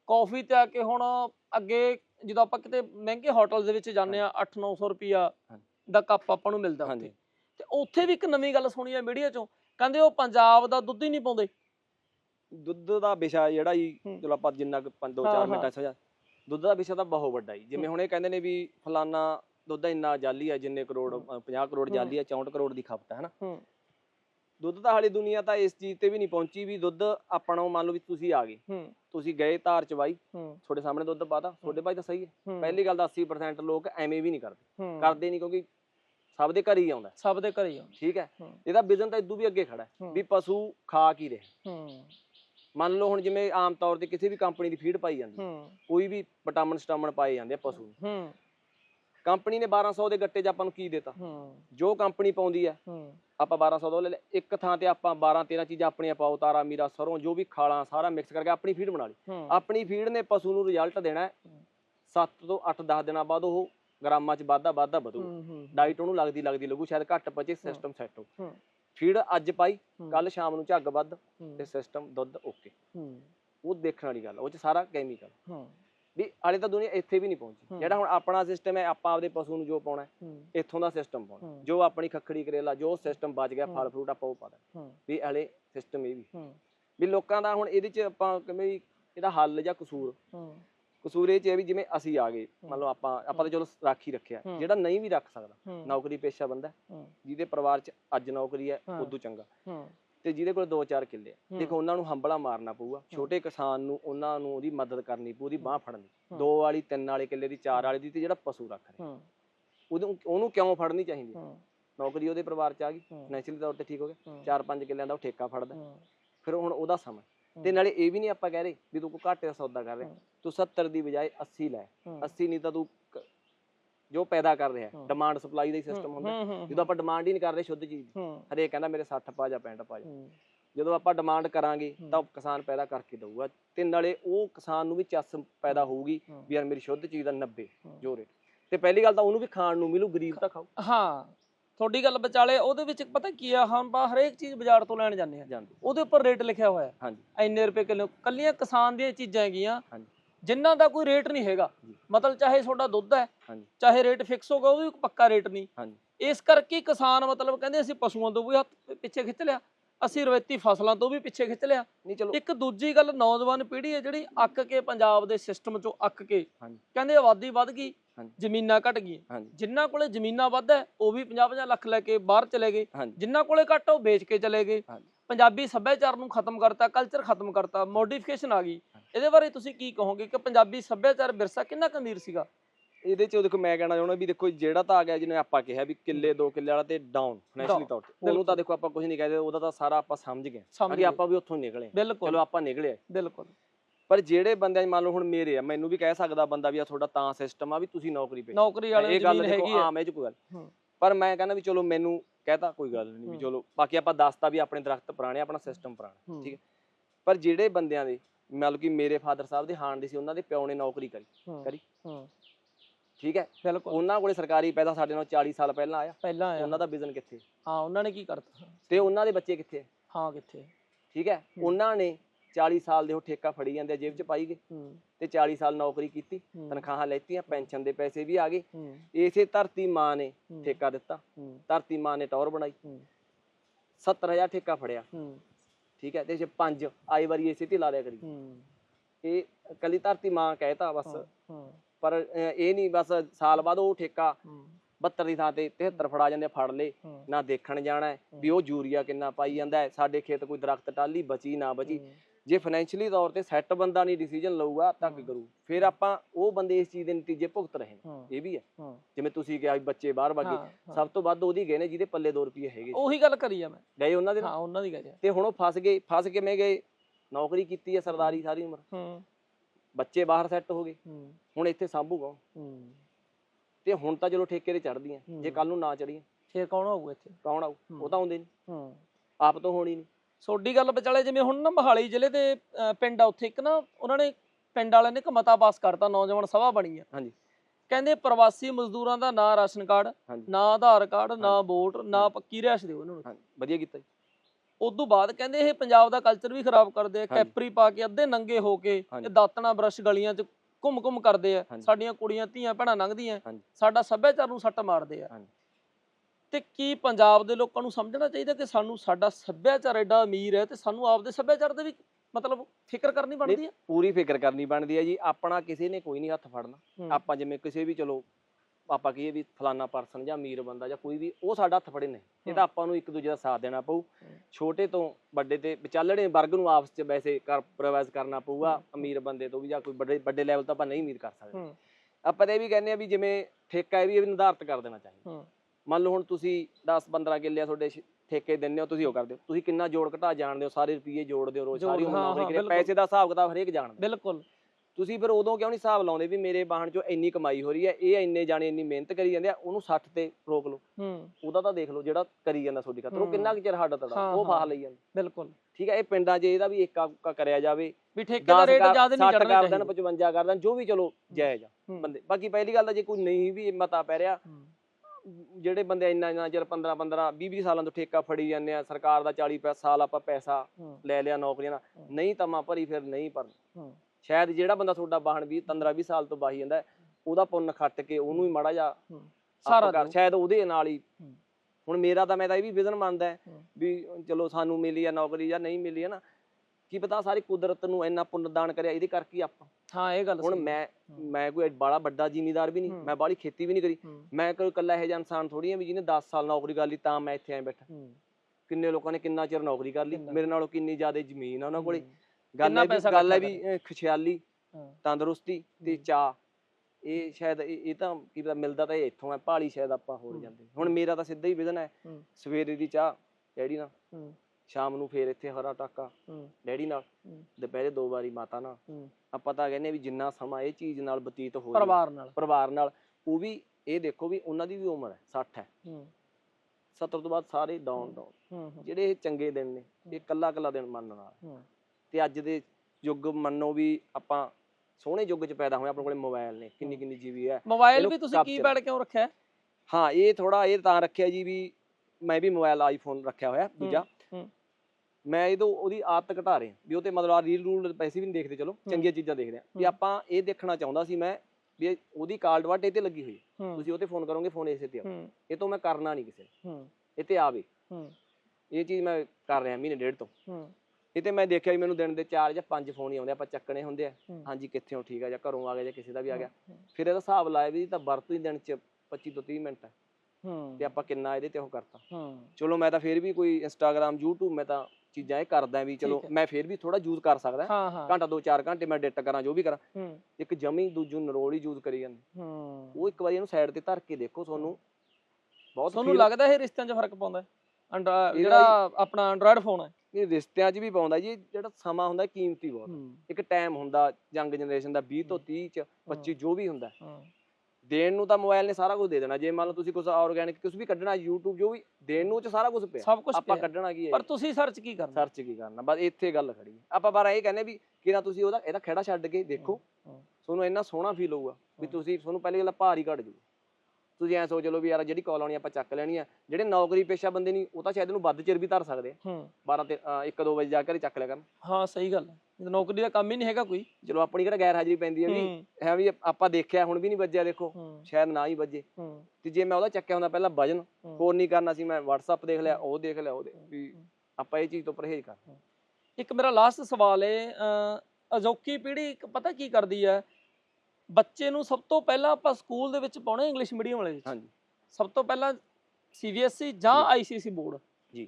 [SPEAKER 1] ਕੌਫੀ ਤੇ ਆ ਕੇ ਹੁਣ ਅੱਗੇ ਜਦੋਂ ਆਪਾਂ ਕਿਤੇ ਮਹਿੰਗੇ ਹੋਟਲ ਦੇ ਵਿੱਚ ਜਾਂਦੇ ਆ 8-900 ਰੁਪਿਆ। ਦਾ ਕੱਪ ਆਪਾਂ ਨੂੰ ਮਿਲਦਾ
[SPEAKER 2] ਹਾਂਜੀ
[SPEAKER 1] ਉੱਥੇ ਤੇ ਉੱਥੇ ਵੀ ਇੱਕ ਨਵੀਂ ਗੱਲ ਸੁਣੀ ਆ ਮੀਡੀਆ ਚੋਂ ਕਹਿੰਦੇ ਉਹ ਪੰਜਾਬ ਦਾ ਦੁੱਧ ਹੀ ਨਹੀਂ ਪਾਉਂਦੇ
[SPEAKER 2] ਦੁੱਧ ਦਾ ਵਿਸ਼ਾ ਜਿਹੜਾ ਜੀ। ਚਲੋ ਆਪਾਂ ਜਿੰਨਾ ਕੁ ਪੰਜ ਦੋ
[SPEAKER 1] ਹਾਂ,
[SPEAKER 2] ਚਾਰ
[SPEAKER 1] ਹਾਂ।
[SPEAKER 2] ਮਿੰਟਾਂ 'ਚ ਦੁੱਧ ਦਾ ਵਿਸ਼ਾ ਤਾਂ ਬਹੁਤ ਵੱਡਾ ਜੀ। ਜਿਵੇਂ ਹੁਣ ਇਹ ਕਹਿੰਦੇ ਨੇ ਵੀ ਫਲਾਨਾ ਦੁੱਧ ਇੰਨਾ ਜਾਲੀ ਆ ਜਿੰਨੇ ਕਰੋੜ
[SPEAKER 1] ਹੂੰ।
[SPEAKER 2] ਅ, 50 ਕਰੋੜ। ਜਾਲੀ ਆ 64 ਕਰੋੜ ਦੀ ਖਪਤ ਹੈ ਹਨਾ? ਦੁੱਧ ਤਾਂ ਹਾਲੇ ਦੁਨੀਆ ਤਾਂ ਇਸ ਚੀਜ਼ ਤੇ ਵੀ ਨਹੀਂ ਪਹੁੰਚੀ ਵੀ ਦੁੱਧ ਆਪਣਾ ਮੰਨ ਲਓ ਵੀ ਤੁਸੀਂ ਆ ਗਏ। ਤੁਸੀਂ ਗਏ ਧਾਰ ਚਵਾਈ
[SPEAKER 1] ਹੂੰ।
[SPEAKER 2] ਤੁਹਾਡੇ ਸਾਹਮਣੇ ਦੁੱਧ ਪਾਤਾ ਤੁਹਾਡੇ ਭਾਈ ਤਾਂ ਸਹੀ ਹੈ। ਪਹਿਲੀ ਗੱਲ ਤਾਂ 80% ਲੋਕ ਐਵੇਂ ਵੀ ਨਹੀਂ ਕਰਦੇ। ਕਰਦੇ ਨਹੀਂ ਕਿਉਂਕਿ ਸਭ ਦੇ ਘਰ ਹੀ ਆਉਂਦਾ।
[SPEAKER 1] ਸਭ ਦੇ ਘਰੇ ਹੀ ਆ
[SPEAKER 2] ਠੀਕ ਹੈ। ਇਹਦਾ ਵਿਜ਼ਨ ਤਾਂ ਇਦੋਂ ਵੀ ਅੱਗੇ ਖੜਾ ਹੈ। ਵੀ ਪਸ਼ੂ ਖਾ ਕੀ ਰਹੇ। ਮੰਨ ਲਓ ਹੁਣ ਜਿਵੇਂ ਆਮ ਤੌਰ ਤੇ ਕਿਸੇ ਵੀ ਕੰਪਨੀ ਦੀ ਫੀਡ ਪਾਈ ਜਾਂਦੀ ਕੋਈ ਵੀ ਵਿਟਾਮਿਨ ਸਟਾਮਨ ਪਾਏ ਜਾਂਦੇ ਆ ਪਸ਼ੂ ਨੂੰ। ਕੰਪਨੀ ਨੇ 1200 ਦੇ ਗੱਟੇ 'ਚ ਆਪਾਂ ਨੂੰ ਕੀ ਦੇਤਾ? ਜੋ ਕੰਪਨੀ ਪਾਉਂਦੀ ਹੂੰ। ਆਪਾਂ 1200 ਦਾ ਲੈ ਲਿਆ। ਇੱਕ ਥਾਂ ਤੇ ਆਪਾਂ 12 13 ਚੀਜ਼ਾਂ ਆਪਣੀਆਂ ਪਾਓ ਤਾਰਾ ਮੀਰਾ ਸਰੋਂ ਜੋ ਵੀ ਖਾਲਾਂ ਸਾਰਾ ਮਿਕਸ ਕਰਕੇ ਆਪਣੀ ਫੀਡ ਬਣਾ ਲਈ। ਆਪਣੀ ਫੀਡ ਨੇ ਪਸ਼ੂ ਨੂੰ ਰਿਜ਼ਲਟ ਦੇਣਾ ਹੈ।
[SPEAKER 1] ਹੂੰ।
[SPEAKER 2] 7 ਤੋਂ 8 10 ਦਿਨਾਂ ਬਾਅਦ ਉਹ ਗ੍ਰਾਮਾਂ 'ਚ ਵਾਧਾ। ਵਾਧਾ ਵਧੂ ਡਾਈਟ ਉਹਨੂੰ ਲੱਗਦੀ ਲੱਗਦੀ ਲੱਗੂ ਸ਼ਾਇਦ ਘੱਟ ਪਚੇ ਸਿਸਟਮ ਸੈੱਟ ਹੂੰ। ਫੀਡ ਅੱਜ ਪਾਈ ਕੱਲ ਸ਼ਾਮ ਨੂੰ ਝੱਗ ਵੱਧ ਤੇ ਸਿਸਟਮ ਦੁੱਧ ਓਕੇ ਉਹ ਦੇਖਣ ਵਾਲੀ ਗੱਲ ਉਹ 'ਚ ਸਾਰਾ ਕੈਮੀਕਲ
[SPEAKER 1] ਹੂੰ।
[SPEAKER 2] ਵੀ ਹਾਲੇ ਤਾਂ ਦੁਨੀਆ ਇੱਥੇ ਵੀ ਨਹੀਂ ਪਹੁੰਚੀ। ਜਿਹੜਾ ਹੁਣ ਆਪਣਾ ਸਿਸਟਮ ਹੈ ਆਪਾਂ ਆਪਦੇ ਪਸ਼ੂ ਨੂੰ ਜੋ ਪਾਉਣਾ ਇੱਥੋਂ ਦਾ ਸਿਸਟਮ ਪਾਉਣਾ। ਜੋ ਆਪਣੀ ਖੱਖੜੀ ਕਰੇਲਾ ਜੋ ਸਿਸਟਮ ਬਚ ਗਿਆ। ਫਲ ਫਰੂਟ ਆਪਾਂ ਉਹ ਪਾ ਦੇਣਾ।
[SPEAKER 1] ਹੂੰ।
[SPEAKER 2] ਵੀ ਹਲੇ ਸਿਸਟਮ ਇਹ ਵੀ। ਵੀ ਲੋਕਾਂ ਦਾ ਹੁਣ ਇਹਦੇ ਚ ਆਪਾਂ ਕਿਵੇਂ ਇਹਦਾ ਹੱਲ ਜਾਂ ਕਸੂਰ। ਕਸੂਰ ਇਹ ਚ ਹੈ ਵੀ ਜਿਵੇਂ ਅਸੀਂ ਆ ਗਏ ਮੰਨ ਲਓ ਆਪਾਂ ਆਪਾਂ ਤਾਂ ਚਲੋ ਰਾਖੀ ਰੱਖਿਆ। ਜਿਹੜਾ ਨਹੀਂ ਵੀ ਰੱਖ ਸਕਦਾ ਨੌਕਰੀ ਪੇਸ਼ਾ ਬੰਦਾ ਜਿਹਦੇ ਪਰਿਵਾਰ ਚ ਅੱਜ ਨੌਕਰੀ ਹੈ। ਉਦੋਂ ਚੰਗਾ। ਤੇ ਜਿਹਦੇ ਕੋਲ 2-4 ਕਿੱਲੇ। ਦੇਖੋ ਉਹਨਾਂ ਨੂੰ ਹੰਬਲਾ ਮਾਰਨਾ ਪਊਗਾ ਛੋਟੇ ਕਿਸਾਨ ਨੂੰ ਉਹਨਾਂ ਨੂੰ ਉਹਦੀ ਮਦਦ ਕਰਨੀ ਪਊ ਉਹਦੀ ਬਾਹ ਫੜਨੀ। ਦੋ ਵਾਲੀ ਤਿੰਨ ਵਾਲੇ ਕਿੱਲੇ ਦੀ ਚਾਰ ਵਾਲੇ ਦੀ ਤੇ ਜਿਹੜਾ ਪਸ਼ੂ ਰੱਖ ਰਿਹਾ। ਉਹਨੂੰ ਉਹਨੂੰ ਕਿਉਂ ਫੜਨੀ ਚਾਹੀਦੀ? ਨੌਕਰੀ ਉਹਦੇ ਪਰਿਵਾਰ ਚ ਆ ਗਈ। ਫਾਈਨੈਂਸ਼ੀਅਲੀ ਤੌਰ ਤੇ ਠੀਕ ਹੋ ਗਿਆ।
[SPEAKER 1] ਹੂੰ।
[SPEAKER 2] 4-5 ਕਿੱਲਿਆਂ ਦਾ ਉਹ ਠੇਕਾ ਫੜਦਾ। ਫਿਰ ਹੁਣ ਉਹਦਾ ਸਮਾਂ ਤੇ। ਨਾਲੇ ਇਹ ਵੀ ਨਹੀਂ ਆਪਾਂ ਕਹਿ ਰਹੇ ਵੀ ਤੂੰ ਕੋਈ ਘਾਟੇ ਦਾ ਸੌਦਾ ਕਰ ਰਿਹਾ। ਤੂੰ 70 ਦੀ ਬਜਾਏ 80 ਲੈ।
[SPEAKER 1] ਹੂੰ।
[SPEAKER 2] 80 ਨਹੀਂ ਤਾਂ ਤੂੰ ਕ- ਜੋ ਪੈਦਾ ਕਰ ਰਿਹਾ। ਡਿਮਾਂਡ ਸਪਲਾਈ ਦਾ ਹੀ ਸਿਸਟਮ ਹੁੰਦਾ। ਜਦੋਂ ਆਪਾਂ ਡਿਮਾਂਡ ਹੀ ਨਹੀਂ ਕਰ ਰਹੇ ਸ਼ੁੱਧ ਚੀਜ਼ ਦੀ ਹਰੇਕ ਕਹਿੰਦਾ ਮੇਰੇ 60 ਪਾ ਜਾ 65 ਪਾ ਜਾ। ਜਦੋਂ ਆਪਾਂ ਡਿਮਾਂਡ ਕਰਾਂਗੇ। ਤਾਂ ਕਿਸਾਨ ਪੈਦਾ ਕਰਕੇ ਦਊਗਾ। ਤੇ ਨਾਲੇ ਉਹ ਕਿਸਾਨ ਨੂੰ ਵੀ ਚੱਸ ਪੈਦਾ ਹੋਊਗੀ। ਵੀ ਯਾਰ ਮੇਰੀ ਸ਼ੁੱਧ ਚੀਜ਼ ਦਾ 90
[SPEAKER 1] ਹੂੰ।
[SPEAKER 2] ਜੋ ਰੇਟ। ਤੇ ਪਹਿਲੀ ਗੱਲ ਤਾਂ ਉਹਨੂੰ ਵੀ ਖਾਣ ਨੂੰ ਮਿਲੂ ਗਰੀਬ ਤਾਂ ਖਾਊ।
[SPEAKER 1] ਹਾਂ। ਤੁਹਾਡੀ ਗੱਲ ਵਿਚਾਲੇ ਉਹਦੇ ਵਿੱਚ ਪਤਾ ਕੀ ਆ ਹਾਂ ਆਪਾਂ ਹਰੇਕ ਚੀਜ਼ ਬਾਜ਼ਾਰ ਤੋਂ ਲੈਣ ਜਾਂਦੇ ਆ।
[SPEAKER 2] ਜਾਂਦੇ।
[SPEAKER 1] ਉਹਦੇ ਉੱਪਰ ਰੇਟ ਲਿਖਿਆ ਹੋਇਆ
[SPEAKER 2] ਹਾਂਜੀ।
[SPEAKER 1] ਇੰਨੇ ਰੁਪਏ ਕਿਲੋ ਕੱਲੀਆਂ ਕਿਸਾਨ ਦੀਆਂ ਚੀਜ਼ਾਂ ਹੈਗੀਆਂ। ਜਿਨ੍ਹਾਂ ਦਾ ਕੋਈ ਰੇਟ ਨਹੀਂ ਹੈਗਾ। ਮਤਲਬ ਚਾਹੇ ਤੁਹਾਡਾ ਦੁੱਧ ਹੈ ਚਾਹੇ ਰੇਟ ਫਿਕਸ ਹੋਗਾ ਉਹ ਵੀ ਪੱਕਾ ਰੇਟ ਨਹੀਂ।
[SPEAKER 2] ਹਾਂਜੀ।
[SPEAKER 1] ਇਸ ਕਰਕੇ ਕਿਸਾਨ ਮਤਲਬ ਕਹਿੰਦੇ ਅਸੀਂ ਪਸ਼ੂਆਂ ਤੋਂ ਵੀ ਹੱਥ ਪਿੱਛੇ ਖਿੱਚ ਲਿਆ। ਅਸੀਂ ਰਵਾਇਤੀ ਫਸਲਾਂ ਤੋਂ ਵੀ ਪਿੱਛੇ ਖਿੱਚ ਲਿਆ।
[SPEAKER 2] ਨਹੀਂ ਚਲੋ।
[SPEAKER 1] ਇੱਕ ਦੂਜੀ ਗੱਲ ਨੌਜਵਾਨ ਪੀੜ੍ਹੀ ਹੈ ਜਿਹੜੀ ਅੱਕ ਕੇ ਪੰਜਾਬ ਦੇ ਸਿਸਟਮ ਚੋਂ ਅੱਕ ਕੇ ਕਹਿੰਦੇ ਆਬਾਦੀ ਵੱਧ ਗਈ। ਜ਼ਮੀਨਾਂ ਘਟ ਗਈਆਂ। ਜਿਨ੍ਹਾਂ ਕੋਲੇ ਜ਼ਮੀਨਾਂ ਵੱਧ ਹੈ ਉਹ ਵੀ 50-50 ਲੱਖ ਲੈ ਕੇ ਬਾਹਰ ਚਲੇ ਗਏ। ਜਿਨ੍ਹਾਂ ਕੋਲੇ ਘੱਟ ਉਹ ਵੇਚ ਕੇ ਚਲੇ ਗਏ। ਪੰਜਾਬੀ ਸੱਭਿਆਚਾਰ ਨੂੰ ਖਤਮ ਕਰਤਾ ਕਲਚਰ ਖਤਮ ਕਰਤਾ ਮੋਡੀਫਿਕੇਸ਼ਨ ਆ ਗਈ। ਇਹਦੇ ਬਾਰੇ ਤੁਸੀਂ ਕੀ ਕਹੋਗੇ ਕਿ ਪੰਜਾਬੀ ਸੱਭਿਆਚਾਰ ਵਿਰਸਾ ਕਿੰਨਾ ਕੁ ਅਮੀਰ ਸੀਗਾ?
[SPEAKER 2] ਇਹਦੇ ਚ ਦੇਖੋ ਮੈਂ ਕਹਿਣਾ ਚਾਹੁੰਦਾ ਵੀ ਦੇਖੋ ਜਿਹੜਾ ਤਾਂ ਆ ਗਿਆ ਜਿਹਨੇ ਆਪਾਂ ਕਿਹਾ ਵੀ ਕਿੱਲੇ ਦੋ ਕਿੱਲੇ ਵਾਲਾ ਤੇ ਡਾਊਨ ਫਾਈਨੈਂਸ਼ੀਅਲੀ ਤੌਰ ਤੇ ਉਹਨੂੰ। ਤਾਂ ਦੇਖੋ ਆਪਾਂ ਕੁਝ ਨਹੀਂ ਕਹਦੇ ਉਹਦਾ ਤਾਂ ਸਾਰਾ ਆਪਾਂ ਸਮਝ ਗਏ। ਕਿ। ਆਪਾਂ ਵੀ ਉੱਥੋਂ ਨਿਕਲੇ ਚਲੋ ਆਪਾਂ ਨਿਕਲੇ
[SPEAKER 1] ਬਿਲਕੁਲ।
[SPEAKER 2] ਪਰ ਜਿਹੜੇ ਬੰਦਿਆਂ ਮੰਨ ਲਓ ਹੁਣ ਮੇਰੇ ਆ ਮੈਨੂੰ ਵੀ ਕਹਿ ਸਕਦਾ ਬੰਦਾ ਵੀ ਆ ਤੁਹਾਡਾ ਤਾਂ ਸਿਸਟਮ ਆ ਵੀ ਤੁਸੀਂ ਨੌਕਰੀ ਪੇ
[SPEAKER 1] ਨੌਕਰੀ ਵਾਲੇ
[SPEAKER 2] ਇਹ ਗੱਲ ਦੇਖੋ ਆਮ ਹੈ ਚ ਕੋਈ ਗੱਲ। ਪਰ ਮੈਂ ਕਹਿੰਦਾ ਵੀ ਚਲੋ ਮੈਨੂੰ ਕਹਤਾ ਕੋਈ ਗੱਲ ਨਹੀਂ ਵੀ। ਚਲੋ ਬਾਕੀ ਆਪਾਂ ਦੱਸਤਾ ਵੀ ਆਪਣੇ ਦਰਖਤ ਪੁਰਾਣੇ ਆਪਣਾ ਸਿਸਟਮ ਪੁਰਾਣਾ ਠੀਕ ਹੈ। ਪਰ ਜਿਹੜੇ ਬੰਦਿਆਂ ਦੇ ਮਤਲਬ ਕਿ ਮੇਰੇ ਫਾਦਰ ਸਾਹਿਬ ਦੇ ਹਾਣ ਦੀ ਸੀ ਉਹਨਾਂ ਦੇ ਪਿਓ ਨੇ ਨੌਕਰੀ ਕਰੀ।
[SPEAKER 1] ਹੂੰ,
[SPEAKER 2] ਕਰੀ। ਠੀਕ ਹੈ?
[SPEAKER 1] ਬਿਲਕੁਲ।
[SPEAKER 2] ਉਹਨਾਂ ਕੋਲੇ ਸਰਕਾਰੀ ਪੈਸਾ ਸਾਡੇ ਨਾਲ 40 ਸਾਲ ਪਹਿਲਾਂ ਆਇਆ।
[SPEAKER 1] ਪਹਿਲਾਂ ਆਇਆ।
[SPEAKER 2] ਉਹਨਾਂ ਦਾ ਵਿਜ਼ਨ ਕਿੱਥੇ?
[SPEAKER 1] ਹਾਂ ਉਹਨਾਂ ਨੇ ਕੀ ਕਰਤਾ?
[SPEAKER 2] ਤੇ ਉਹਨਾਂ ਦੇ ਬੱਚੇ ਕਿੱਥੇ?
[SPEAKER 1] ਹਾਂ ਕਿੱਥੇ?
[SPEAKER 2] ਠੀਕ ਹੈ। ਉਹਨਾਂ ਨੇ 40 ਸਾਲ ਦੇ ਉਹ ਠੇਕਾ ਫੜੀ ਜਾਂਦੇ ਜੇਬ 'ਚ ਪਾਈ ਗਏ ਤੇ 40 ਸਾਲ ਨੌਕਰੀ ਕੀਤੀ ਤਨਖਾਹਾਂ ਲੈਤੀਆਂ ਪੈਨਸ਼ਨ ਦੇ ਪੈਸੇ ਵੀ ਆ ਗਏ। ਇਸੇ ਧਰਤੀ ਮਾਂ ਨੇ ਠੇਕਾ ਦਿੱਤਾ। ਧਰਤੀ ਮਾਂ ਨੇ ਟੌਰ ਬਣਾਈ।
[SPEAKER 1] ਹੂੰ,
[SPEAKER 2] 70000 ਠੇਕਾ ਫੜਿਆ। ਠੀਕ ਹੈ? ਤੇ ਜੇ ਪੰਜ ਆਈ ਵਾਰੀ ਇਸੇ ਤੇ ਲਾ ਲਿਆ ਕਰੀ। ਇਹ ਕੱਲੀ ਧਰਤੀ ਮਾਂ ਕਹਿਤਾ ਬਸ। ਪਰ ਇਹ ਨਹੀਂ ਬਸ ਸਾਲ ਬਾਅਦ ਉਹ ਠੇਕਾ
[SPEAKER 1] ਹੂੰ,
[SPEAKER 2] 72 ਦੀ ਥਾਂ ਤੇ 73 ਫੜਾ ਜਾਂਦੇ ਆ, ਫੜ ਲੇ ਨਾ ਦੇਖਣ ਜਾਣਾ ਵੀ ਉਹ ਯੂਰੀਆ ਕਿੰਨਾ ਪਾਈ ਜਾਂਦਾ ਸਾਡੇ ਖੇਤ ਕੋਈ ਦਰਖਤ ਟਾਲੀ ਬਚੀ ਨਾ ਬਚੀ। ਜੇ ਫਾਈਨੈਂਸ਼ੀਅਲੀ ਤੌਰ ਤੇ ਸੈੱਟ ਬੰਦਾ ਨਹੀਂ ਡਿਸੀਜਨ ਲਊਗਾ ਤਾਂ ਕੀ। ਕਰੂ? ਫਿਰ ਆਪਾਂ ਉਹ ਬੰਦੇ ਇਸ ਚੀਜ਼ ਦੇ ਨਤੀਜੇ ਭੁਗਤ ਰਹੇ ਨੇ। ਇਹ ਵੀ ਹੈ।
[SPEAKER 1] ਹਾਂ,
[SPEAKER 2] ਜਿਵੇਂ ਤੁਸੀਂ ਕਿਹਾ ਬੱਚੇ ਬਾਹਰ
[SPEAKER 1] ਹਾਂ।
[SPEAKER 2] ਸਭ ਤੋਂ ਵੱਧ ਉਹਦੀ ਗਏ ਨੇ ਜਿਹਦੇ ਪੱਲੇ 2 ਰੁਪਏ ਹੈਗੇ
[SPEAKER 1] ਉਹੀ ਗੱਲ ਕਰੀ ਆ ਮੈਂ।
[SPEAKER 2] ਗਏ ਉਹਨਾਂ ਦੇ
[SPEAKER 1] ਹਾਂ ਉਹਨਾਂ ਦੀ ਗੱਲ ਆ।
[SPEAKER 2] ਤੇ ਹੁਣ ਉਹ ਫਸ ਗਏ ਫਸ ਕਿਵੇਂ ਗਏ ਨੌਕਰੀ ਕੀਤੀ ਹੈ ਸਰਦਾਰੀ ਸਾਰੀ ਉਮਰ। ਬੱਚੇ ਬਾਹਰ ਸੈੱਟ ਹੋ ਗਏ। ਹੁਣ ਇੱਥੇ ਸਾਂਭੂ ਕੌਣ?
[SPEAKER 1] ਹੂੰ।
[SPEAKER 2] ਤੇ ਹੁਣ ਤਾਂ ਚਲੋ ਠੇਕੇ ਤੇ ਚੜਦੀਆਂ ਜੇ। ਕੱਲ ਨੂੰ ਨਾ ਚੜੀਆਂ
[SPEAKER 1] ਫੇਰ ਕੌਣ ਹੋਊ ਇੱਥੇ?
[SPEAKER 2] ਕੌਣ ਆਊ। ਉਹ ਤਾਂ ਆਉਂਦੇ ਨਹੀਂ
[SPEAKER 1] ਹੂੰ।
[SPEAKER 2] ਆਪ ਤੋਂ ਹੋਣੀ ਨਹੀਂ
[SPEAKER 1] ਸੋਡੀ ਗੱਲ ਵਿਚਾਲੇ ਜਿਵੇਂ ਹੁਣ ਨਾ ਮਹਾਲੀ ਜ਼ਿਲ੍ਹੇ ਦੇ ਪਿੰਡ ਆ ਉੱਥੇ ਇੱਕ ਨਾ ਉਹਨਾਂ ਨੇ ਪਿੰਡ ਵਾਲਿਆਂ ਨੇ ਇੱਕ ਮਤਾ ਪਾਸ ਕਰਤਾ ਨੌਜਵਾਨ ਸਭਾ ਬਣੀ ਆ।
[SPEAKER 2] ਹਾਂਜੀ।
[SPEAKER 1] ਕਹਿੰਦੇ ਪ੍ਰਵਾਸੀ ਮਜ਼ਦੂਰਾਂ ਦਾ ਨਾ ਰਾਸ਼ਨ ਕਾਰਡ ਨਾ ਆਧਾਰ ਕਾਰਡ ਨਾ। ਵੋਟ ਨਾ। ਪੱਕੀ ਰਿਹਾਇਸ਼ ਦਿਓ ਉਹਨਾਂ ਨੂੰ।
[SPEAKER 2] ਵਧੀਆ ਕੀਤਾ ਜੀ।
[SPEAKER 1] ਉਸ ਤੋਂ ਬਾਅਦ ਕਹਿੰਦੇ ਇਹ ਪੰਜਾਬ ਦਾ ਕਲਚਰ ਵੀ ਖਰਾਬ ਕਰਦੇ ਆ। ਕੈਪਰੀ ਪਾ ਕੇ ਅੱਧੇ ਨੰਗੇ ਹੋ ਕੇ ਇਹ। ਦਾਤਣਾ ਬਰਸ਼ ਗਲੀਆਂ 'ਚ ਘੁੰਮ ਘੁੰਮ ਕਰਦੇ ਆ। ਸਾਡੀਆਂ ਕੁੜੀਆਂ ਧੀਆਂ ਭੈਣਾਂ ਲੰਘਦੀਆਂ। ਸਾਡਾ ਸੱਭਿਆਚਾਰ ਨੂੰ ਸੱਟ ਮਾਰਦੇ ਆ। ਤੇ ਕੀ ਪੰਜਾਬ ਦੇ ਲੋਕਾਂ ਨੂੰ ਸਮਝਣਾ ਚਾਹੀਦਾ ਕਿ ਸਾਨੂੰ ਸਾਡਾ ਸੱਭਿਆਚਾਰ ਐਡਾ ਅਮੀਰ ਹੈ ਤੇ ਸਾਨੂੰ ਆਪਦੇ ਸੱਭਿਆਚਾਰ ਦੇ ਵੀ ਮਤਲਬ ਫਿਕਰ ਕਰਨੀ ਬਣਦੀ ਹੈ
[SPEAKER 2] ਪੂਰੀ ਫਿਕਰ ਕਰਨੀ ਬਣਦੀ ਹੈ ਜੀ ਆਪਣਾ ਕਿਸੇ ਨੇ ਕੋਈ ਨਹੀਂ ਹੱਥ ਫੜਨਾ ਆਪਾਂ ਜਿਵੇਂ ਕਿਸੇ ਵੀ ਚਲੋ ਆਪਾਂ ਕਹੀਏ ਵੀ ਫਲਾਨਾ ਪਰਸਨ ਜਾਂ ਅਮੀਰ ਬੰਦਾ ਜਾਂ ਕੋਈ ਵੀ ਉਹ ਸਾਡਾ ਹੱਥ ਫੜੇ ਨੇ। ਇਹ
[SPEAKER 1] ਹੂੰ।
[SPEAKER 2] ਤਾਂ ਆਪਾਂ ਨੂੰ ਇੱਕ ਦੂਜੇ ਦਾ ਸਾਥ ਦੇਣਾ ਪਊ। ਛੋਟੇ ਤੋਂ ਵੱਡੇ ਤੇ ਵਿਚਾਲੜੇ ਵਰਗ ਨੂੰ ਆਪਸ ਚ ਵੈਸੇ ਕਰ ਪ੍ਰਵਾਸ ਕਰਨਾ ਪਊਗਾ ਅਮੀਰ ਬੰਦੇ ਤੋਂ ਵੀ ਜਾਂ ਕੋਈ ਵੱਡੇ ਵੱਡੇ ਲੈਵਲ ਤੋਂ ਆਪਾਂ ਨਹੀਂ ਉਮੀਦ ਕਰ ਸਕਦੇ। ਆਪਾਂ ਇਹ ਵੀ ਕਹਿੰਦੇ ਆ ਵੀ ਜਿਵੇਂ ਠੇਕਾ ਇਹ ਵੀ ਨਿਰਧਾਰਤ ਕਰ ਦੇਣਾ ਚਾਹੀਦਾ। ਮੰਨ ਲਓ ਹੁਣ ਤੁਸੀਂ 10 15 ਕਿੱਲੇ ਆ ਤੁਹਾਡੇ ਠੇਕੇ ਦਿੰਦੇ ਹੋ ਤੁਸੀਂ ਉਹ ਕਰਦੇ ਹੋ। ਤੁਸੀਂ ਕਿੰਨਾ ਜੋੜ ਘਟਾ ਜਾਣਦੇ ਹੋ ਸਾਰੇ ਰੁਪਏ ਜੋੜਦੇ ਹੋ ਰੋਜ਼ ਸਾਰੀ ਉਮਰ ਨੌਕਰੀ ਕਰੇ। ਪੈਸੇ ਦਾ ਹਿਸਾਬ ਕਿਤਾਬ ਹਰੇਕ ਜਾਣਦਾ।
[SPEAKER 1] ਬਿਲਕੁਲ।
[SPEAKER 2] ਤੁਸੀਂ ਫਿਰ ਉਦੋਂ ਕਿਉਂ ਨਹੀਂ ਹਿਸਾਬ ਲਾਉਂਦੇ ਵੀ ਮੇਰੇ ਬਾਹਣ ਚੋਂ ਇੰਨੀ ਕਮਾਈ ਹੋ ਰਹੀ ਹੈ ਇਹ ਇੰਨੇ ਜਾਣੇ ਇੰਨੀ ਮਿਹਨਤ ਕਰੀ ਜਾਂਦੇ ਆ ਉਹਨੂੰ 60 ਤੇ ਰੋਕ ਲਓ।
[SPEAKER 1] ਹੂੰ।
[SPEAKER 2] ਉਹਦਾ ਤਾਂ ਦੇਖ ਲਓ ਜਿਹੜਾ ਕਰੀ ਜਾਂਦਾ ਤੁਹਾਡੀ ਖਾਤਰ ਉਹ। ਕਿੰਨਾ ਕੁ ਚਿਰ ਹੱਡ ਤੜਾ ਉਹ ਫਾਹ
[SPEAKER 1] ਹਾਂ।
[SPEAKER 2] ਲਈ ਜਾਂਦਾ।
[SPEAKER 1] ਬਿਲਕੁਲ।
[SPEAKER 2] ਠੀਕ ਹੈ ਇਹ ਪਿੰਡਾਂ 'ਚ ਇਹਦਾ ਵੀ ਏਕਾ ਉਕਾ ਕਰਿਆ ਜਾਵੇ।
[SPEAKER 1] ਵੀ ਠੇਕੇ ਦਾ
[SPEAKER 2] 10
[SPEAKER 1] ਰੇਟ
[SPEAKER 2] ਕਰ-
[SPEAKER 1] ਜ਼ਿਆਦਾ ਨਹੀਂ
[SPEAKER 2] 60
[SPEAKER 1] ਚੜਨਾ
[SPEAKER 2] ਕਰ ਦੇਣ
[SPEAKER 1] ਚਾਹੀਦਾ।
[SPEAKER 2] 55 ਕਰ ਜੋ ਵੀ ਚਲੋ ਜਾਇਜ਼ ਆ ਬੰਦੇ। ਬਾਕੀ ਪਹਿਲੀ ਗੱਲ ਤਾਂ ਜੇ ਕੋਈ ਨਹੀਂ ਵੀ ਮਤਾ ਪੈ ਰਿਹਾ ਜਿਹੜੇ ਬੰਦੇ ਇੰਨਾ ਇੰਨਾ ਚਿਰ 15 15 20 20 ਸਾਲਾਂ ਤੋਂ ਠੇਕਾ ਫੜੀ ਜਾਂਦੇ ਆ ਸਰਕਾਰ ਦਾ 40 ਪੈ- ਸਾਲ ਆਪਾਂ ਪੈਸਾ ਲੈ ਲਿਆ ਨੌਕਰੀਆਂ ਦਾ
[SPEAKER 1] ਹੂੰ।
[SPEAKER 2] ਨਹੀਂ ਤਮਾ ਭਰੀ ਫਿਰ ਨਹੀਂ ਪਰ
[SPEAKER 1] ਹੂੰ।
[SPEAKER 2] ਸ਼ਾਇਦ ਜਿਹੜਾ ਬੰਦਾ ਤੁਹਾਡਾ ਵਾਹਣ 20 15 20 ਸਾਲ ਤੋਂ ਵਾਹੀ ਜਾਂਦਾ ਉਹਦਾ ਪੁੰਨ ਖੱਟ ਕੇ ਉਹਨੂੰ ਹੀ ਮਾੜਾ ਜਾ
[SPEAKER 1] ਸਾਰਾ
[SPEAKER 2] ਕਰ
[SPEAKER 1] ਦਿਓ।
[SPEAKER 2] ਸ਼ਾਇਦ ਉਹਦੇ ਨਾਲ ਹੀ। ਹੁਣ ਮੇਰਾ ਤਾਂ ਮੈਂ ਤਾਂ ਇਹ ਵੀ ਵਿਜ਼ਨ ਮੰਨਦਾ। ਵੀ ਚਲੋ ਸਾਨੂੰ ਮਿਲੀ ਆ ਨੌਕਰੀ ਜਾਂ ਨਹੀਂ ਮਿਲੀ ਹੈ ਨਾ ਕੀ ਪਤਾ ਸਾਰੀ ਕੁਦਰਤ ਨੂੰ ਇੰਨਾ ਪੁੰਨ ਦਾਨ ਕਰਿਆ ਇਹਦੇ ਕਰਕੇ ਆਪਾਂ
[SPEAKER 1] ਹਾਂ ਇਹ ਗੱਲ
[SPEAKER 2] ਹੁਣ। ਮੈਂ। ਮੈਂ ਕੋਈ ਬਾਲਾ ਵੱਡਾ ਜ਼ਿਮੀਦਾਰ ਵੀ ਨਹੀਂ। ਮੈਂ ਬਾਲੀ ਖੇਤੀ ਵੀ ਨਹੀਂ ਕਰੀ ਮੈਂ ਕੋਈ ਇਕੱਲਾ ਇਹੋ ਜਿਹਾ ਇਨਸਾਨ ਥੋੜੀ ਆ ਵੀ ਜਿਹਨੇ 10 ਸਾਲ ਨੌਕਰੀ ਕਰ ਲਈ ਤਾਂ ਮੈਂ ਇੱਥੇ ਐ ਬੈਠਾ ਕਿੰਨੇ ਲੋਕਾਂ ਨੇ ਕਿੰਨਾ ਚਿਰ ਨੌਕਰੀ ਕਰ ਲਈ। ਮੇਰੇ ਨਾਲੋਂ ਕਿੰਨੀ ਜ਼ਿਆਦਾ ਜ਼ਮੀਨ ਆ ਉਹਨਾਂ ਕੋਲੇ ਗੱਲ ਹੈ ਵੀ ਗੱਲ ਹੈ ਵੀ ਖੁਸ਼ਹਾਲੀ ਤੰਦਰੁਸਤੀ ਤੇ। ਚਾਹ ਇਹ ਸ਼ਾਇਦ ਇਹ ਤਾਂ ਕੀ ਪਤਾ ਮਿਲਦਾ ਤਾਂ ਇਹ ਇੱਥੋਂ ਹੈ ਪਹਾੜੀ ਸ਼ਾਇਦ ਆਪਾਂ ਹੋਰ। ਜਾਂਦੇ। ਹੁਣ ਮੇਰਾ ਤਾਂ ਸਿੱਧਾ ਹੀ ਵਿਜ਼ਨ ਹੈ। ਸਵੇਰੇ ਦੀ ਚਾਹ ਡੈਡੀ ਨਾਲ। ਸ਼ਾਮ ਨੂੰ ਫੇਰ ਇੱਥੇ ਹਰਾ ਟਾਕਾ ਡੈਡੀ ਨਾਲ। ਦੁਪਹਿਰੇ ਦੋ ਵਾਰੀ ਮਾਤਾ ਨਾਲ। ਆਪਾਂ ਤਾਂ ਕਹਿੰਦੇ ਵੀ ਜਿੰਨਾ ਸਮਾਂ ਇਹ ਚੀਜ਼ ਨਾਲ ਬਤੀਤ ਹੋ
[SPEAKER 1] ਪਰਿਵਾਰ ਨਾਲ।
[SPEAKER 2] ਪਰਿਵਾਰ ਨਾਲ। ਉਹ ਵੀ ਇਹ ਦੇਖੋ ਵੀ ਉਹਨਾਂ ਦੀ ਵੀ ਉਮਰ ਹੈ 60 ਹੈ।
[SPEAKER 1] ਹੂੰ,
[SPEAKER 2] 70 ਤੋਂ ਬਾਅਦ ਸਾਰੇ ਡਾਊਨ ਡਾਊਨ ਜਿਹੜੇ ਇਹ ਚੰਗੇ ਦਿਨ ਨੇ ਇਹ ਕੱਲਾ ਕੱਲਾ ਦਿਨ ਮੰਨਣ ਵਾਲਾ। ਤੇ ਅੱਜ ਦੇ ਯੁੱਗ ਮੰਨੋ ਵੀ ਆਪਾਂ ਸੋਹਣੇ ਯੁੱਗ 'ਚ ਪੈਦਾ ਹੋਏ ਆਪਣੇ ਕੋਲੇ ਮੋਬਾਈਲ ਨੇ ਕਿੰਨੀ ਕਿੰਨੀ ਜੀਬੀ ਹੈ।
[SPEAKER 1] ਮੋਬਾਈਲ ਵੀ ਤੁਸੀਂ ਕੀਪੈਡ ਕਿਉਂ ਰੱਖਿਆ? ਹੈ?
[SPEAKER 2] ਇਹ ਥੋੜਾ ਇਹ ਤਾਂ ਰੱਖਿਆ ਜੀ ਵੀ ਮੈਂ ਵੀ ਮੋਬਾਈਲ ਆਈਫੋਨ ਰੱਖਿਆ ਹੋਇਆ ਦੂਜਾ। ਮੈਂ ਇਹਦੋਂ ਉਹਦੀ ਆਦਤ ਘਟਾ ਰਿਹਾ ਵੀ ਉਹ ਤੇ ਮਤਲਬ ਆ ਰੀਲ ਰੂਲ ਪੈਸੇ ਵੀ ਨਹੀਂ ਦੇਖਦੇ ਚਲੋ ਚੰਗੀਆਂ ਚੀਜ਼ਾਂ ਦੇਖਦੇ ਆ ਵੀ। ਆਪਾਂ ਇਹ ਦੇਖਣਾ ਚਾਹੁੰਦਾ ਸੀ ਮੈਂ ਵੀ ਉਹਦੀ ਕਾਲ ਡਵਾਟ ਇਹ ਤੇ ਲੱਗੀ ਹੋਈ ਤੁਸੀਂ ਉਹ ਤੇ ਫੋਨ ਕਰੋਗੇ ਫੋਨ ਇਸੇ ਤੇ
[SPEAKER 1] ਹੂੰ,
[SPEAKER 2] ਇਹ ਤੋਂ ਮੈਂ ਕਰਨਾ ਨਹੀਂ ਕਿਸੇ ਨੂੰ। ਇਹ ਤੇ ਆਵੇ। ਇਹ ਚੀਜ਼ ਮੈਂ ਕਰ ਰਿਹਾ ਮਹੀਨੇ ਡੇਢ ਤੋਂ। ਇਹ ਤੇ ਮੈਂ ਦੇਖਿਆ ਵੀ ਮੈਨੂੰ ਦਿਨ ਦੇ 4 ਜਾਂ 5 ਫੋਨ ਹੀ ਆਉਂਦੇ ਆਪਾਂ ਚੱਕਣੇ ਹੁੰਦੇ ਆ। ਹਾਂਜੀ ਕਿੱਥੇ ਹੋ ਠੀਕ ਆ ਜਾਂ ਘਰੋਂ ਆ ਗਿਆ ਜਾਂ ਕਿਸੇ ਦਾ ਵੀ ਆ ਗਿਆ। ਫਿਰ ਇਹਦਾ ਹਿਸਾਬ ਲਾਇਆ ਵੀ ਤਾਂ ਵਰਤ ਹੀ ਦਿਨ ਚ 25 ਤੋਂ 30 ਮਿੰਟ ਹੈ
[SPEAKER 1] ਹੂੰ,
[SPEAKER 2] ਤੇ ਆਪਾਂ ਕਿੰਨਾ ਇਹਦੇ ਤੇ ਉਹ ਕਰਤਾ।
[SPEAKER 1] ਹੂੰ,
[SPEAKER 2] ਚਲੋ ਮੈਂ ਤਾਂ ਫਿਰ ਵੀ ਕੋਈ ਇੰਸਟਾਗ੍ਰam YouTube ਮੈਂ ਤਾਂ ਚੀਜ਼ਾਂ ਇਹ ਕਰਦਾ ਵੀ ਚਲੋ। ਮੈਂ ਫਿਰ ਵੀ ਥੋੜਾ ਯੂਜ਼ ਕਰ ਸਕਦਾ। ਘੰਟਾ 2-4 ਘੰਟੇ ਮੈਂ ਐਡਿਟ ਕਰਾਂ ਜੋ ਵੀ ਕਰਾਂ। ਇੱਕ ਜਮੀ ਦੂਜੂ ਨਰੋਲ ਹੀ ਯੂਜ਼ ਕਰੀ ਜਾਂਦੇ।
[SPEAKER 1] ਹੂੰ।
[SPEAKER 2] ਉਹ ਇੱਕ ਵਾਰੀ ਇਹਨੂੰ ਸਾਈਡ ਤੇ ਧਰ ਕੇ ਦੇਖੋ ਤੁਹਾਨੂੰ ਬਹੁਤ
[SPEAKER 1] ਤੁਹਾਨੂੰ ਲੱਗਦਾ ਇਹ ਰਿਸ਼ਤਿਆਂ 'ਚ ਫ਼ਰਕ ਪਾਉਂਦਾ। ਜਿਹੜਾ ਆਪਣਾ ਐਂਡਰੋਇਡ ਫੋਨ ਹੈ
[SPEAKER 2] ਇਹ ਰਿਸ਼ਤਿਆਂ 'ਚ ਵੀ ਪਾਉਂਦਾ ਜੀ ਜਿਹੜਾ ਸਮਾਂ ਹੁੰਦਾ ਕੀਮਤੀ ਬਹੁਤ। ਇੱਕ ਟਾਈਮ ਹੁੰਦਾ ਯੰਗ ਜਨਰੇਸ਼ਨ ਦਾ 20 ਤੋਂ 30 ਚ 25 ਜੋ ਵੀ ਹੁੰਦਾ। ਦੇਣ ਨੂੰ ਤਾਂ ਮੋਬਾਈਲ ਨੇ ਸਾਰਾ ਕੁਝ ਦੇ ਦੇਣਾ। ਜੇ ਮੰਨ ਲਓ ਤੁਸੀਂ ਕੁਝ ਆਰਗੈਨਿਕ ਕੁਝ ਵੀ ਕੱਢਣਾ YouTube ਜੋ ਵੀ ਦੇਣ ਨੂੰ ਚ ਸਾਰਾ ਕੁਝ ਪਿਆ।
[SPEAKER 1] ਸਭ ਕੁਝ
[SPEAKER 2] ਆਪਾਂ ਕੱਢਣਾ ਕੀ ਹੈ
[SPEAKER 1] ਪਰ ਤੁਸੀਂ ਸਰਚ ਕੀ ਕਰਨਾ?
[SPEAKER 2] ਸਰਚ ਕੀ ਕਰਨਾ? ਬਸ ਇੱਥੇ ਗੱਲ ਖੜੀ ਹੈ। ਆਪਾਂ ਬਾਰ ਇਹ ਕਹਿੰਦੇ ਵੀ ਕਿਰਾ ਤੁਸੀਂ ਉਹਦਾ ਇਹਦਾ ਖੇੜਾ ਛੱਡ ਕੇ ਦੇਖੋ। ਤੁਹਾਨੂੰ ਇੰਨਾ ਸੋਹਣਾ ਫੀਲ ਹੋਊਗਾ ਵੀ। ਤੁਸੀਂ ਤੁਹਾਨੂੰ ਪਹਿਲੀ ਗੱਲ ਭਾਰ ਹੀ ਘਟ ਜੂ ਤੁਸੀਂ ਐ ਸੋਚ ਲਓ ਵੀ ਯਾਰ ਜਿਹੜੀ ਕਾਲ ਆਉਣੀ ਆਪਾਂ ਚੱਕ ਲੈਣੀ ਆ। ਜਿਹੜੇ ਨੌਕਰੀ ਪੇਸ਼ਾ ਬੰਦੇ ਨਹੀਂ ਉਹ ਤਾਂ ਸ਼ਾਇਦ ਇਹਨੂੰ ਵੱਧ ਚਿਰ ਵੀ ਧਰ ਸਕਦੇ ਆ।
[SPEAKER 1] ਹੂੰ।
[SPEAKER 2] 12 ਤੇ 1 2 ਵਜੇ ਜਾ ਕੇ ਚੱਕ ਲਿਆ ਕਰਨ।
[SPEAKER 1] ਹਾਂ ਸਹੀ ਗੱਲ ਨੌਕਰੀ ਦਾ ਕੰਮ ਹੀ ਨਹੀਂ ਹੈਗਾ ਕੋਈ।
[SPEAKER 2] ਚਲੋ ਆਪਣੀ ਕਿਹੜਾ ਗੈਰ ਹਾਜ਼ਰੀ ਪੈਂਦੀ ਹੈ ਵੀ
[SPEAKER 1] ਹੂੰ।
[SPEAKER 2] ਵੀ ਆਪਾਂ ਦੇਖਿਆ ਹੁਣ ਵੀ ਨਹੀਂ ਵੱਜਿਆ ਦੇਖੋ। ਸ਼ਾਇਦ ਨਾ ਹੀ ਵੱਜੇ। ਤੇ ਜੇ ਮੈਂ ਉਹਦਾ ਚੱਕਿਆ ਹੁੰਦਾ ਪਹਿਲਾਂ ਵਜਨ। ਹੋਰ ਨਹੀਂ ਕਰਨਾ ਸੀ ਮੈਂ WhatsApp ਦੇਖ ਲਿਆ ਉਹ ਦੇਖ ਲਿਆ ਉਹ ਵੀ ਆਪਾਂ ਇਹ ਚੀਜ਼ ਤੋਂ ਪਰਹੇਜ਼ ਕਰ।
[SPEAKER 1] ਇੱਕ ਮੇਰਾ ਲਾਸਟ ਸਵਾਲ ਹੈ ਅਜੋਕੀ ਪੀੜ੍ਹੀ ਪਤਾ ਕੀ ਕਰਦੀ ਹੈ ਬੱਚੇ ਨੂੰ ਸਭ ਤੋਂ ਪਹਿਲਾਂ ਆਪਾਂ ਸਕੂਲ ਦੇ ਵਿੱਚ ਪਾਉਣਾ ਇੰਗਲਿਸ਼ ਮੀਡੀਅਮ ਵਾਲੇ ਵਿੱਚ
[SPEAKER 2] ਹਾਂਜੀ
[SPEAKER 1] ਸਭ ਤੋਂ ਪਹਿਲਾਂ ਸੀਬੀਐਸਈ ਜਾਂ
[SPEAKER 2] ਜੀ।
[SPEAKER 1] ਆਈਸੀਸੀ ਬੋਰਡ
[SPEAKER 2] ਜੀ।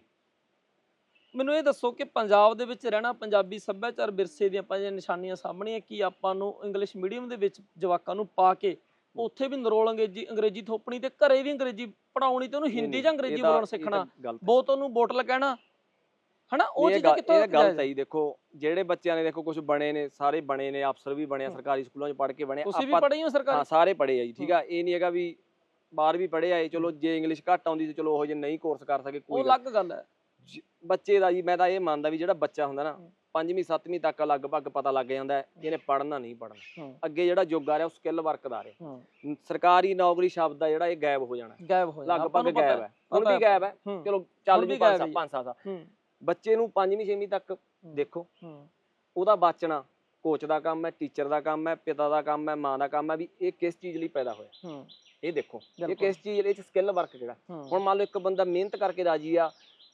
[SPEAKER 1] ਮੈਨੂੰ ਇਹ ਦੱਸੋ ਕਿ ਪੰਜਾਬ ਦੇ ਵਿੱਚ ਰਹਿਣਾ ਪੰਜਾਬੀ ਸੱਭਿਆਚਾਰ ਵਿਰਸੇ ਦੀਆਂ ਆਪਾਂ ਜੇ ਨਿਸ਼ਾਨੀਆਂ ਸਾਹਮਣੇ ਕੀ ਆਪਾਂ ਨੂੰ ਇੰਗਲਿਸ਼ ਮੀਡੀਅਮ ਦੇ ਵਿੱਚ ਜਵਾਕਾਂ ਨੂੰ ਪਾ ਕੇ ਉੱਥੇ ਵੀ ਨਰੋਲ ਅੰਗਰੇਜ਼ੀ ਅੰਗਰੇਜ਼ੀ ਥੋਪਣੀ ਤੇ ਘਰੇ ਵੀ ਅੰਗਰੇਜ਼ੀ ਪੜਾਉਣੀ ਤੇ ਉਹਨੂੰ ਹਿੰਦੀ ਜਾਂ ਅੰਗਰੇਜ਼ੀ ਬੋਲਣਾ ਸਿੱਖਣਾ। ਬਹੁਤ ਉਹਨੂੰ ਬੋਟਲ ਕਹਿਣਾ ਹਨਾ ਉਹ ਚੀਜ਼ਾਂ
[SPEAKER 2] ਗੱਲ-
[SPEAKER 1] ਕਿੱਥੋਂ
[SPEAKER 2] ਇਹ
[SPEAKER 1] ਤੱਕ
[SPEAKER 2] ਗਲਤ
[SPEAKER 1] ਜਾਇਜ਼
[SPEAKER 2] ਹੈ ਜੀ ਦੇਖੋ ਜਿਹੜੇ ਬੱਚਿਆਂ ਨੇ ਦੇਖੋ ਕੁਝ ਬਣੇ ਨੇ ਸਾਰੇ ਬਣੇ ਨੇ ਅਫਸਰ ਵੀ ਬਣੇ ਆ
[SPEAKER 1] ਹੂੰ।
[SPEAKER 2] ਸਰਕਾਰੀ ਸਕੂਲਾਂ 'ਚ ਪੜ੍ਹ ਕੇ ਬਣੇ।
[SPEAKER 1] ਤੁਸੀਂ ਵੀ ਪੜ੍ਹੇ ਹੋ
[SPEAKER 2] ਹਾਂ
[SPEAKER 1] ਸਰਕਾਰੀ
[SPEAKER 2] ਸਾਰੇ ਪੜ੍ਹੇ ਆ ਜੀ ਠੀਕ ਆ ਇਹ ਨਹੀਂ ਹੈਗਾ ਵੀ ਬਾਹਰ ਵੀ ਪੜ੍ਹੇ ਆਏ ਚਲੋ ਜੇ ਇੰਗਲਿਸ਼ ਘੱਟ ਆਉਂਦੀ ਤੇ ਚਲੋ ਉਹ ਜੇ ਨਹੀਂ ਕੋਰਸ ਕਰ ਸਕੇ
[SPEAKER 1] ਉਹ
[SPEAKER 2] ਕੋਈ ਗੱਲ
[SPEAKER 1] ਅਲੱਗ ਗੱਲ ਹੈ।
[SPEAKER 2] ਬੱਚੇ ਦਾ ਜੀ ਮੈਂ ਤਾਂ ਇਹ ਮੰਨਦਾ ਵੀ ਜਿਹੜਾ ਬੱਚਾ ਹੁੰਦਾ ਨਾ
[SPEAKER 1] ਹੂੰ।
[SPEAKER 2] ਪੰਜਵੀਂ ਸੱਤਵੀਂ ਤੱਕ ਲਗਭਗ ਪਤਾ ਲੱਗ ਜਾਂਦਾ ਹੈ ਇਹਨੇ ਪੜ੍ਹਨਾ ਨਹੀਂ ਪੜ੍ਹਨਾ।
[SPEAKER 1] ਹੂੰ।
[SPEAKER 2] ਅੱਗੇ ਜਿਹੜਾ ਯੁੱਗ ਆ ਰਿਹਾ ਉਹ ਸਕਿੱਲ ਵਰਕ ਦਾ ਆ ਰਿਹਾ।
[SPEAKER 1] ਹੂੰ।
[SPEAKER 2] ਸਰਕਾਰੀ ਨੌਕਰੀ ਸ਼ਬਦ ਆ ਜਿਹੜਾ ਇਹ ਗਾਇਬ ਹੋ ਜਾਣਾ।
[SPEAKER 1] ਗਾਇਬ ਹੋ ਆਪਾਂ
[SPEAKER 2] ਲਗਭਗ ਗਾਇਬ ਹੈ। ਹੁਣ ਵੀ
[SPEAKER 1] ਹੈ।
[SPEAKER 2] ਗਾਇਬ ਹੈ।
[SPEAKER 1] ਹੂੰ।
[SPEAKER 2] ਚਲੋ ਚੱਲ
[SPEAKER 1] ਵੀ
[SPEAKER 2] ਵੀ
[SPEAKER 1] ਗਾਇਬ
[SPEAKER 2] 5
[SPEAKER 1] ਹੈ ਜੀ।
[SPEAKER 2] 5 ਸਾਲ
[SPEAKER 1] ਹੂੰ।
[SPEAKER 2] ਬੱਚੇ ਨੂੰ ਪੰਜਵੀਂ ਛੇਵੀਂ ਤੱਕ ਦੇਖੋ। ਉਹਦਾ ਬਾਚਣਾ ਕੋਚ ਦਾ ਕੰਮ ਹੈ ਟੀਚਰ ਦਾ ਕੰਮ ਹੈ ਪਿਤਾ ਦਾ ਕੰਮ ਹੈ ਮਾਂ ਦਾ ਕੰਮ ਹੈ ਵੀ ਇਹ ਕਿਸ ਚੀਜ਼ ਲਈ ਪੈਦਾ ਹੋਇਆ। ਇਹ ਦੇਖੋ ਇਹ। ਕਿਸ ਚੀਜ਼ ਲਈ ਸਕਿੱਲ ਵਰਕ ਕਿਹੜਾ? ਹੁਣ ਮੰਨ ਲਓ ਇੱਕ ਬੰਦਾ ਮਿਹਨਤ ਕਰਕੇ ਰਾਜੀ ਆ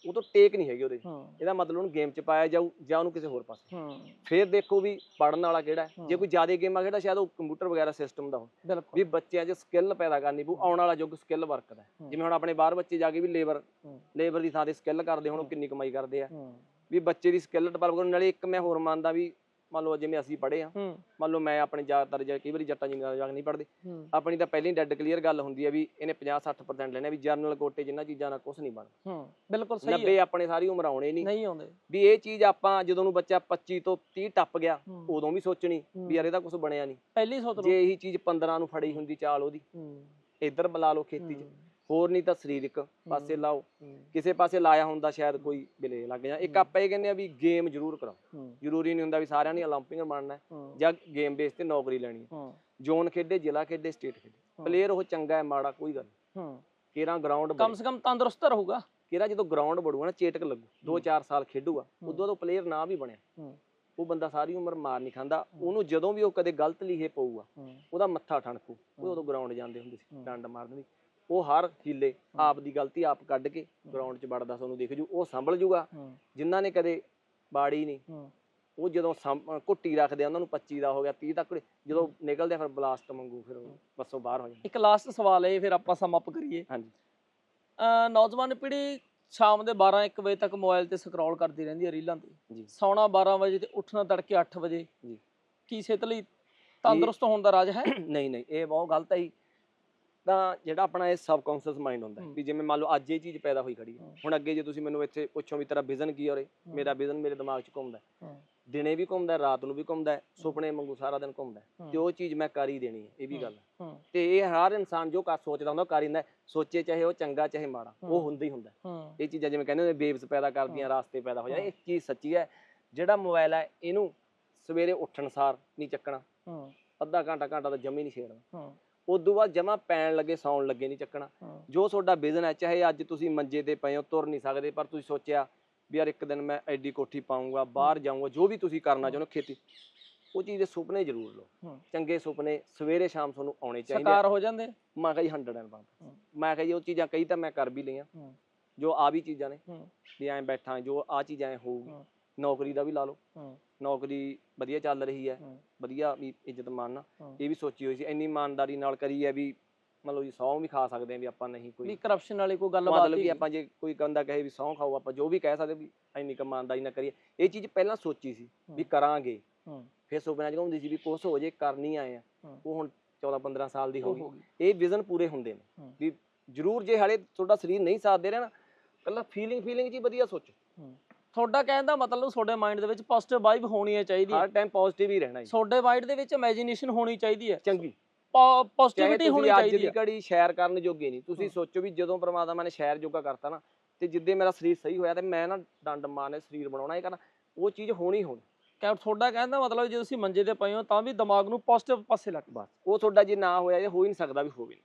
[SPEAKER 2] ਉਹ ਤੋਂ ਟੇਕ ਨਹੀਂ ਹੈਗੀ ਉਹਦੇ ਇਹਦਾ ਮਤਲਬ ਉਹਨੂੰ ਗੇਮ 'ਚ ਪਾਇਆ ਜਾਊ ਜਾਂ ਉਹਨੂੰ ਕਿਸੇ ਹੋਰ ਪਾਸੇ ਫਿਰ ਦੇਖੋ ਵੀ ਪੜਨ ਵਾਲਾ ਕਿਹੜਾ ਹੈ। ਜੇ। ਕੋਈ ਜ਼ਿਆਦਾ ਗੇਮਾਂ ਖੇਡਾ ਸ਼ਾਇਦ ਉਹ ਕੰਪਿਊਟਰ ਵਗੈਰਾ ਸਿਸਟਮ ਦਾ ਹੋ ਵੀ ਬੱਚਿਆਂ 'ਚ ਸਕਿੱਲ ਪੈਦਾ ਕਰਨੀ ਪਊ ਆਉਣ ਵਾਲਾ ਯੁੱਗ ਸਕਿੱਲ ਵਰਕ ਦਾ। ਜਿਵੇਂ ਹੁਣ ਆਪਣੇ ਬਾਹਰ ਬੱਚੇ ਜਾ ਕੇ ਵੀ ਲੇਬਰ। ਲੇਬਰ ਦੀ ਥਾਂ ਤੇ ਸਕਿੱਲ ਕਰਦੇ ਹੁਣ ਉਹ। ਕਿੰਨੀ ਕਮਾਈ ਕਰਦੇ ਆ ਵੀ ਬੱਚੇ ਦੀ ਸਕਿੱਲ ਡਿਵੈਲਪ ਕਰਨ ਨਾਲੇ ਇੱਕ ਮੈਂ ਹੋਰ ਮੰਨਦਾ ਵੀ ਮੰਨ ਲਓ ਜਿਵੇਂ ਅਸੀਂ ਪੜ੍ਹੇ ਆ ਮੰਨ ਲਓ ਮੈਂ ਆਪਣੇ ਜ਼ਿਆਦਾਤਰ ਜਾਂ ਕਈ ਵਾਰੀ ਜੱਟਾਂ ਜਿੰਨਾ ਜਾ ਨਹੀਂ ਪੜ੍ਹਦੇ। ਆਪਣੀ ਤਾਂ ਪਹਿਲਾਂ ਡੈਡ ਕਲੀਅਰ ਗੱਲ ਹੁੰਦੀ ਹੈ ਵੀ ਇਹਨੇ 50 60% ਲੈਣੇ ਵੀ ਜਰਨਲ ਕੋਟੇ ਜਿੰਨਾ ਚੀਜ਼ਾਂ ਨਾਲ ਕੁਝ ਨਹੀਂ ਬਣਦਾ।
[SPEAKER 1] ਬਿਲਕੁਲ ਸਹੀ
[SPEAKER 2] 90
[SPEAKER 1] ਹੈ।
[SPEAKER 2] ਆਪਣੇ ਸਾਰੀ ਉਮਰ ਆਉਣੇ ਨਹੀਂ।
[SPEAKER 1] ਨਹੀਂ ਆਉਂਦੇ।
[SPEAKER 2] ਵੀ ਇਹ ਚੀਜ਼ ਆਪਾਂ ਜਦੋਂ ਨੂੰ ਬੱਚਾ 25 ਤੋਂ 30 ਟੱਪ ਗਿਆ ਉਦੋਂ ਵੀ ਸੋਚਣੀ। ਵੀ ਯਾਰ ਇਹਦਾ ਕੁਝ ਬਣਿਆ ਨਹੀਂ।
[SPEAKER 1] ਪਹਿਲੀ ਸੋਚ ਲਓ
[SPEAKER 2] ਜੇ ਇਹੀ ਚੀਜ਼ 15 ਨੂੰ ਫੜੀ ਹੁੰਦੀ ਚਾਲ ਉਹਦੀ ਇੱਧਰ ਬੁਲਾ ਲਓ ਖੇਤੀ 'ਚ। ਹੋਰ ਨਹੀਂ ਤਾਂ ਸਰੀਰਕ ਪਾਸੇ ਲਾਓ। ਕਿਸੇ ਪਾਸੇ ਲਾਇਆ ਹੁੰਦਾ ਸ਼ਾਇਦ ਕੋਈ ਬਿਲੇ ਲੱਗ ਜਾ ਇੱਕ ਆਪਾਂ ਇਹ ਕਹਿੰਦੇ ਆ ਵੀ ਗੇਮ ਜ਼ਰੂਰ ਕਰਾਓ। ਜ਼ਰੂਰੀ ਨਹੀਂ ਹੁੰਦਾ ਵੀ ਸਾਰਿਆਂ ਨੇ 올림픽ਰ ਬਣਨਾ ਜਾਂ ਗੇਮ ਬੇਸ ਤੇ ਨੌਕਰੀ ਲੈਣੀ ਹੈ। ਜ਼ੋਨ ਖੇਡੇ ਜ਼ਿਲ੍ਹਾ ਖੇਡੇ ਸਟੇਟ ਖੇਡੇ। ਪਲੇਅਰ ਉਹ ਚੰਗਾ ਹੈ ਮਾੜਾ ਕੋਈ ਗੱਲ ਨਹੀਂ। ਕਿਹੜਾ ਗਰਾਊਂਡ
[SPEAKER 1] ਕਮ ਸੇ ਕਮ ਤੰਦਰੁਸਤ ਰਹੂਗਾ।
[SPEAKER 2] ਕਿਹੜਾ ਜਦੋਂ ਗਰਾਊਂਡ ਬੜੂਗਾ ਨਾ ਚੇਟਕ ਲੱਗੂ। 2-4 ਸਾਲ ਖੇਡੂਗਾ। ਉਦੋਂ ਤੋਂ ਪਲੇਅਰ ਨਾ ਵੀ ਬਣਿਆ। ਉਹ ਬੰਦਾ ਸਾਰੀ ਉਮਰ ਮਾਰ ਨਹੀਂ ਖਾਂਦਾ। ਉਹਨੂੰ ਜਦੋਂ ਵੀ ਉਹ ਕਦੇ ਗਲਤ ਲੀਹੇ ਪਊਗਾ ਉਹਦਾ ਮੱਥਾ ਠਣਕੂ। ਉਹ ਉਦੋਂ ਗਰਾਊਂਡ ਜਾਂਦੇ ਹੁੰਦੇ ਸੀ ਡੰਡ ਮਾਰਦੇ ਦੀ ਉਹ ਹਰ ਹੀਲੇ ਆਪ ਦੀ ਗਲਤੀ ਆਪ ਕੱਢ ਕੇ ਗਰਾਊਂਡ 'ਚ ਵੜਦਾ ਤੁਹਾਨੂੰ ਦਿਖ ਜੂ ਉਹ ਸੰਭਲ ਜੂਗਾ। ਜਿਨ੍ਹਾਂ ਨੇ ਕਦੇ ਬਾੜੀ ਨਹੀਂ ਉਹ ਜਦੋਂ ਘੁੱਟੀ ਰੱਖਦੇ ਆ ਉਹਨਾਂ ਨੂੰ 25 ਦਾ ਹੋ ਗਿਆ 30 ਤੱਕ ਜਦੋਂ ਨਿਕਲਦੇ ਫਿਰ ਬਲਾਸਟ ਮੰਗੂ ਫਿਰ ਬੱਸੋਂ ਬਾਹਰ ਹੋ ਜਾਂਦੇ।
[SPEAKER 1] ਇੱਕ ਲਾਸਟ ਸਵਾਲ ਹੈ ਫਿਰ ਆਪਾਂ ਸਮ ਅਪ ਕਰੀਏ।
[SPEAKER 2] ਹਾਂਜੀ।
[SPEAKER 1] ਨੌਜਵਾਨ ਪੀੜ੍ਹੀ ਸ਼ਾਮ ਦੇ 12 1 ਵਜੇ ਤੱਕ ਮੋਬਾਈਲ ਤੇ ਸਕਰੋਲ ਕਰਦੀ ਰਹਿੰਦੀ ਹੈ ਰੀਲਾਂ ਤੇ। ਸੌਣਾ 12 ਵਜੇ ਤੇ ਉੱਠਣਾ ਤੜਕੇ 8 ਵਜੇ।
[SPEAKER 2] ਜੀ।
[SPEAKER 1] ਕੀ ਸਿਹਤ ਲਈ ਤੰਦਰੁਸਤ ਹੋਣ ਦਾ ਰਾਜ ਹੈ? <coughs>
[SPEAKER 2] ਨਹੀਂ ਨਹੀਂ ਇਹ ਬਹੁਤ ਗਲਤ ਹੈ ਜੀ। ਤਾਂ ਜਿਹੜਾ ਆਪਣਾ ਇਹ ਸਬਕੌਂਸ਼ੀਅਸ ਮਾਈਂਡ ਹੁੰਦਾ। ਵੀ ਜਿਵੇਂ ਮੰਨ ਲਓ ਅੱਜ ਇਹ ਚੀਜ਼ ਪੈਦਾ ਹੋਈ ਖੜੀ ਹੈ। ਹੁਣ ਅੱਗੇ ਜੇ ਤੁਸੀਂ ਮੈਨੂੰ ਇੱਥੇ ਪੁੱਛੋ ਵੀ ਤੇਰਾ ਵਿਜ਼ਨ ਕੀ ਉਰੇ ਮੇਰਾ ਵਿਜ਼ਨ ਮੇਰੇ ਦਿਮਾਗ 'ਚ ਘੁੰਮਦਾ। ਦਿਨੇ ਵੀ ਘੁੰਮਦਾ ਰਾਤ ਨੂੰ ਵੀ ਘੁੰਮਦਾ ਸੁਪਨੇ ਵਾਂਗੂ ਸਾਰਾ ਦਿਨ ਘੁੰਮਦਾ। ਤੇ ਉਹ ਚੀਜ਼ ਮੈਂ ਕਰ ਹੀ ਦੇਣੀ ਹੈ ਇਹ ਵੀ। ਗੱਲ ਤੇ ਇਹ ਹਰ ਇਨਸਾਨ ਜੋ ਕਰ ਸੋਚਦਾ ਹੁੰਦਾ ਕਰ ਹੀ ਦਿੰਦਾ ਹੈ। ਸੋਚੇ ਚਾਹੇ ਉਹ ਚੰਗਾ ਚਾਹੇ ਮਾੜਾ ਉਹ। ਹੁੰਦਾ ਹੀ ਹੁੰਦਾ ਇਹ ਚੀਜ਼ਾਂ ਜਿਵੇਂ ਕਹਿੰਦੇ ਨੇ ਵੇਵਸ ਪੈਦਾ ਕਰਦੀਆਂ ਰਾਸਤੇ ਪੈਦਾ ਹੋ ਜਾਂਦੇ। ਇਹ ਚੀਜ਼ ਸੱਚੀ ਹੈ ਜਿਹੜਾ ਮੋਬਾਈਲ ਹੈ ਇਹਨੂੰ ਸਵੇਰੇ ਉੱਠਣ ਸਾਰ ਨਹੀਂ ਚੱਕਣਾ ਅੱਧਾ ਘੰਟਾ ਘੰਟਾ ਤਾਂ ਜੰਮੀ ਨਹੀਂ ਛੇੜਨਾ ਉਦੋਂ ਬਾਅਦ ਜਮਾ ਪੈਣ ਲੱਗੇ ਸੌਣ ਲੱਗੇ ਨਹੀਂ ਚੱਕਣਾ। ਜੋ ਤੁਹਾਡਾ ਬਿਜ਼ਨ ਹੈ ਚਾਹੇ ਅੱਜ ਤੁਸੀਂ ਮੰਜੇ ਤੇ ਪਏ ਹੋ ਤੁਰ ਨਹੀਂ ਸਕਦੇ ਪਰ ਤੁਸੀਂ ਸੋਚਿਆ ਵੀ ਯਾਰ ਇੱਕ ਦਿਨ ਮੈਂ ਐਡੀ ਕੋਠੀ ਪਾਉਂਗਾ ਬਾਹਰ ਜਾਊਂਗਾ ਜੋ ਵੀ ਤੁਸੀਂ ਕਰਨਾ ਚਾਹੁੰਦੇ ਖੇਤੀ। ਉਹ ਚੀਜ਼ ਦੇ ਸੁਪਨੇ ਜ਼ਰੂਰ ਲਓ। ਚੰਗੇ ਸੁਪਨੇ ਸਵੇਰੇ ਸ਼ਾਮ ਤੁਹਾਨੂੰ ਆਉਣੇ ਚਾਹੀਦੇ।
[SPEAKER 1] ਸਕਾਰ ਹੋ ਜਾਂਦੇ?
[SPEAKER 2] ਮੈਂ ਕਹੀ 100%
[SPEAKER 1] ਹੂੰ।
[SPEAKER 2] ਮੈਂ ਕਹੀ ਉਹ ਚੀਜ਼ਾਂ ਕਈ ਤਾਂ ਮੈਂ ਕਰ ਵੀ ਲਈਆਂ। ਜੋ ਆ ਵੀ ਚੀਜ਼ਾਂ ਨੇ। ਵੀ ਐਂ ਬੈਠਾ ਜੋ ਆ ਚੀਜ਼ਾਂ ਐ ਹੋਊਗੀ। ਨੌਕਰੀ ਦਾ ਵੀ ਲਾ ਲਓ। ਨੌਕਰੀ ਵਧੀਆ ਚੱਲ ਰਹੀ ਹੈ ਵਧੀਆ ਵੀ ਇੱਜ਼ਤ ਮਾਨਣਾ
[SPEAKER 1] ਹੂੰ।
[SPEAKER 2] ਇਹ ਵੀ ਸੋਚੀ ਹੋਈ ਸੀ ਇੰਨੀ ਇਮਾਨਦਾਰੀ ਨਾਲ ਕਰੀ ਹੈ ਵੀ ਮਤਲਬ ਜੀ ਸੌਂ ਵੀ ਖਾ ਸਕਦੇ ਆ ਵੀ ਆਪਾਂ ਨਹੀਂ ਕੋਈ।
[SPEAKER 1] ਵੀ ਕਰਪਸ਼ਨ ਵਾਲੀ ਕੋਈ ਗੱਲਬਾਤ
[SPEAKER 2] ਮਤਲਬ
[SPEAKER 1] ਨਹੀਂ।
[SPEAKER 2] ਕਿ ਆਪਾਂ ਜੇ ਕੋਈ ਬੰਦਾ ਕਹੇ ਵੀ ਸੌਂ ਖਾਓ ਆਪਾਂ ਜੋ ਵੀ ਕਹਿ ਸਕਦੇ ਵੀ ਇੰਨੀ ਕਮਾਨਦਾਰੀ ਨਾ ਕਰੀਏ ਇਹ ਚੀਜ਼ ਪਹਿਲਾਂ ਸੋਚੀ ਸੀ ਵੀ। ਕਰਾਂਗੇ। ਫਿਰ ਸੁਪਨਿਆਂ ਚ ਹੁੰਦੀ ਸੀ ਵੀ ਕੁਛ ਹੋ ਜੇ ਕਰਨੀ ਆਏ ਆ। ਉਹ ਹੁਣ 14 15 ਸਾਲ ਦੀ ਹੋ ਗਈ। ਇਹ ਵਿਜ਼ਨ ਪੂਰੇ ਹੁੰਦੇ ਨੇ। ਵੀ ਜ਼ਰੂਰ ਜੇ ਹਾਲੇ ਤੁਹਾਡਾ ਸਰੀਰ ਨਹੀਂ ਸਾਥ ਦੇ ਰਿਹਾ ਨਾ ਕੱਲਾ ਫੀਲਿੰਗ ਫੀਲਿੰਗ ਜੀ ਵਧੀਆ ਸੋਚੋ।
[SPEAKER 1] ਤੁਹਾਡਾ ਕਹਿਣ ਦਾ ਮਤਲਬ ਤੁਹਾਡੇ ਮਾਈਂਡ ਦੇ ਵਿੱਚ ਪੋਜ਼ਿਟਿਵ ਵਾਈਬ ਹੋਣੀ ਹੈ ਚਾਹੀਦੀ ਹੈ।
[SPEAKER 2] ਹਰ ਟਾਈਮ ਪੋਜ਼ਿਟਿਵ ਹੀ ਰਹਿਣਾ ਜੀ।
[SPEAKER 1] ਤੁਹਾਡੇ ਮਾਈਂਡ ਦੇ ਵਿੱਚ ਇਮੇਜਿਨੇਸ਼ਨ ਹੋਣੀ ਚਾਹੀਦੀ ਹੈ।
[SPEAKER 2] ਚੰਗੀ।
[SPEAKER 1] ਪੋਜ਼ਿਟਿਵਿਟੀ ਹੋਣੀ
[SPEAKER 2] ਤੁਸੀਂ ਅੱਜ
[SPEAKER 1] ਚਾਹੀਦੀ
[SPEAKER 2] ਦੀ
[SPEAKER 1] ਹੈ।
[SPEAKER 2] ਘੜੀ ਸ਼ੇਅਰ ਕਰਨ ਜੋਗੇ ਨਹੀਂ। ਤੁਸੀਂ
[SPEAKER 1] ਹੂੰ।
[SPEAKER 2] ਸੋਚੋ ਵੀ ਜਦੋਂ ਪ੍ਰਮਾਤਮਾ ਨੇ ਸ਼ੇਅਰ ਜੋਗਾ ਕਰਤਾ ਨਾ ਤੇ ਜਿੱਦੇ ਮੇਰਾ ਸਰੀਰ ਸਹੀ ਹੋਇਆ ਤੇ ਮੈਂ ਨਾ ਡੰਡ ਮਾਰਨੇ ਸਰੀਰ ਬਣਾਉਣਾ ਇਹ ਕਰਨਾ ਉਹ ਚੀਜ਼ ਹੋਣੀ ਹੋਣੀ।
[SPEAKER 1] ਕਿ ਤੁਹਾਡਾ ਕਹਿਣ ਦਾ ਮਤਲਬ ਜੇ ਤੁਸੀਂ ਮੰਜੇ ਤੇ ਪਏ ਹੋ ਤਾਂ ਵੀ ਦਿਮਾਗ ਨੂੰ ਪੋਜ਼ਿਟਿਵ ਪਾਸੇ ਲੱਗ।
[SPEAKER 2] ਬਸ ਉਹ ਤੁਹਾਡਾ ਜੇ ਨਾ ਹੋਇਆ ਇਹ ਹੋ ਹੀ ਨਹੀਂ ਸਕਦਾ ਵੀ ਹੋਵੇ।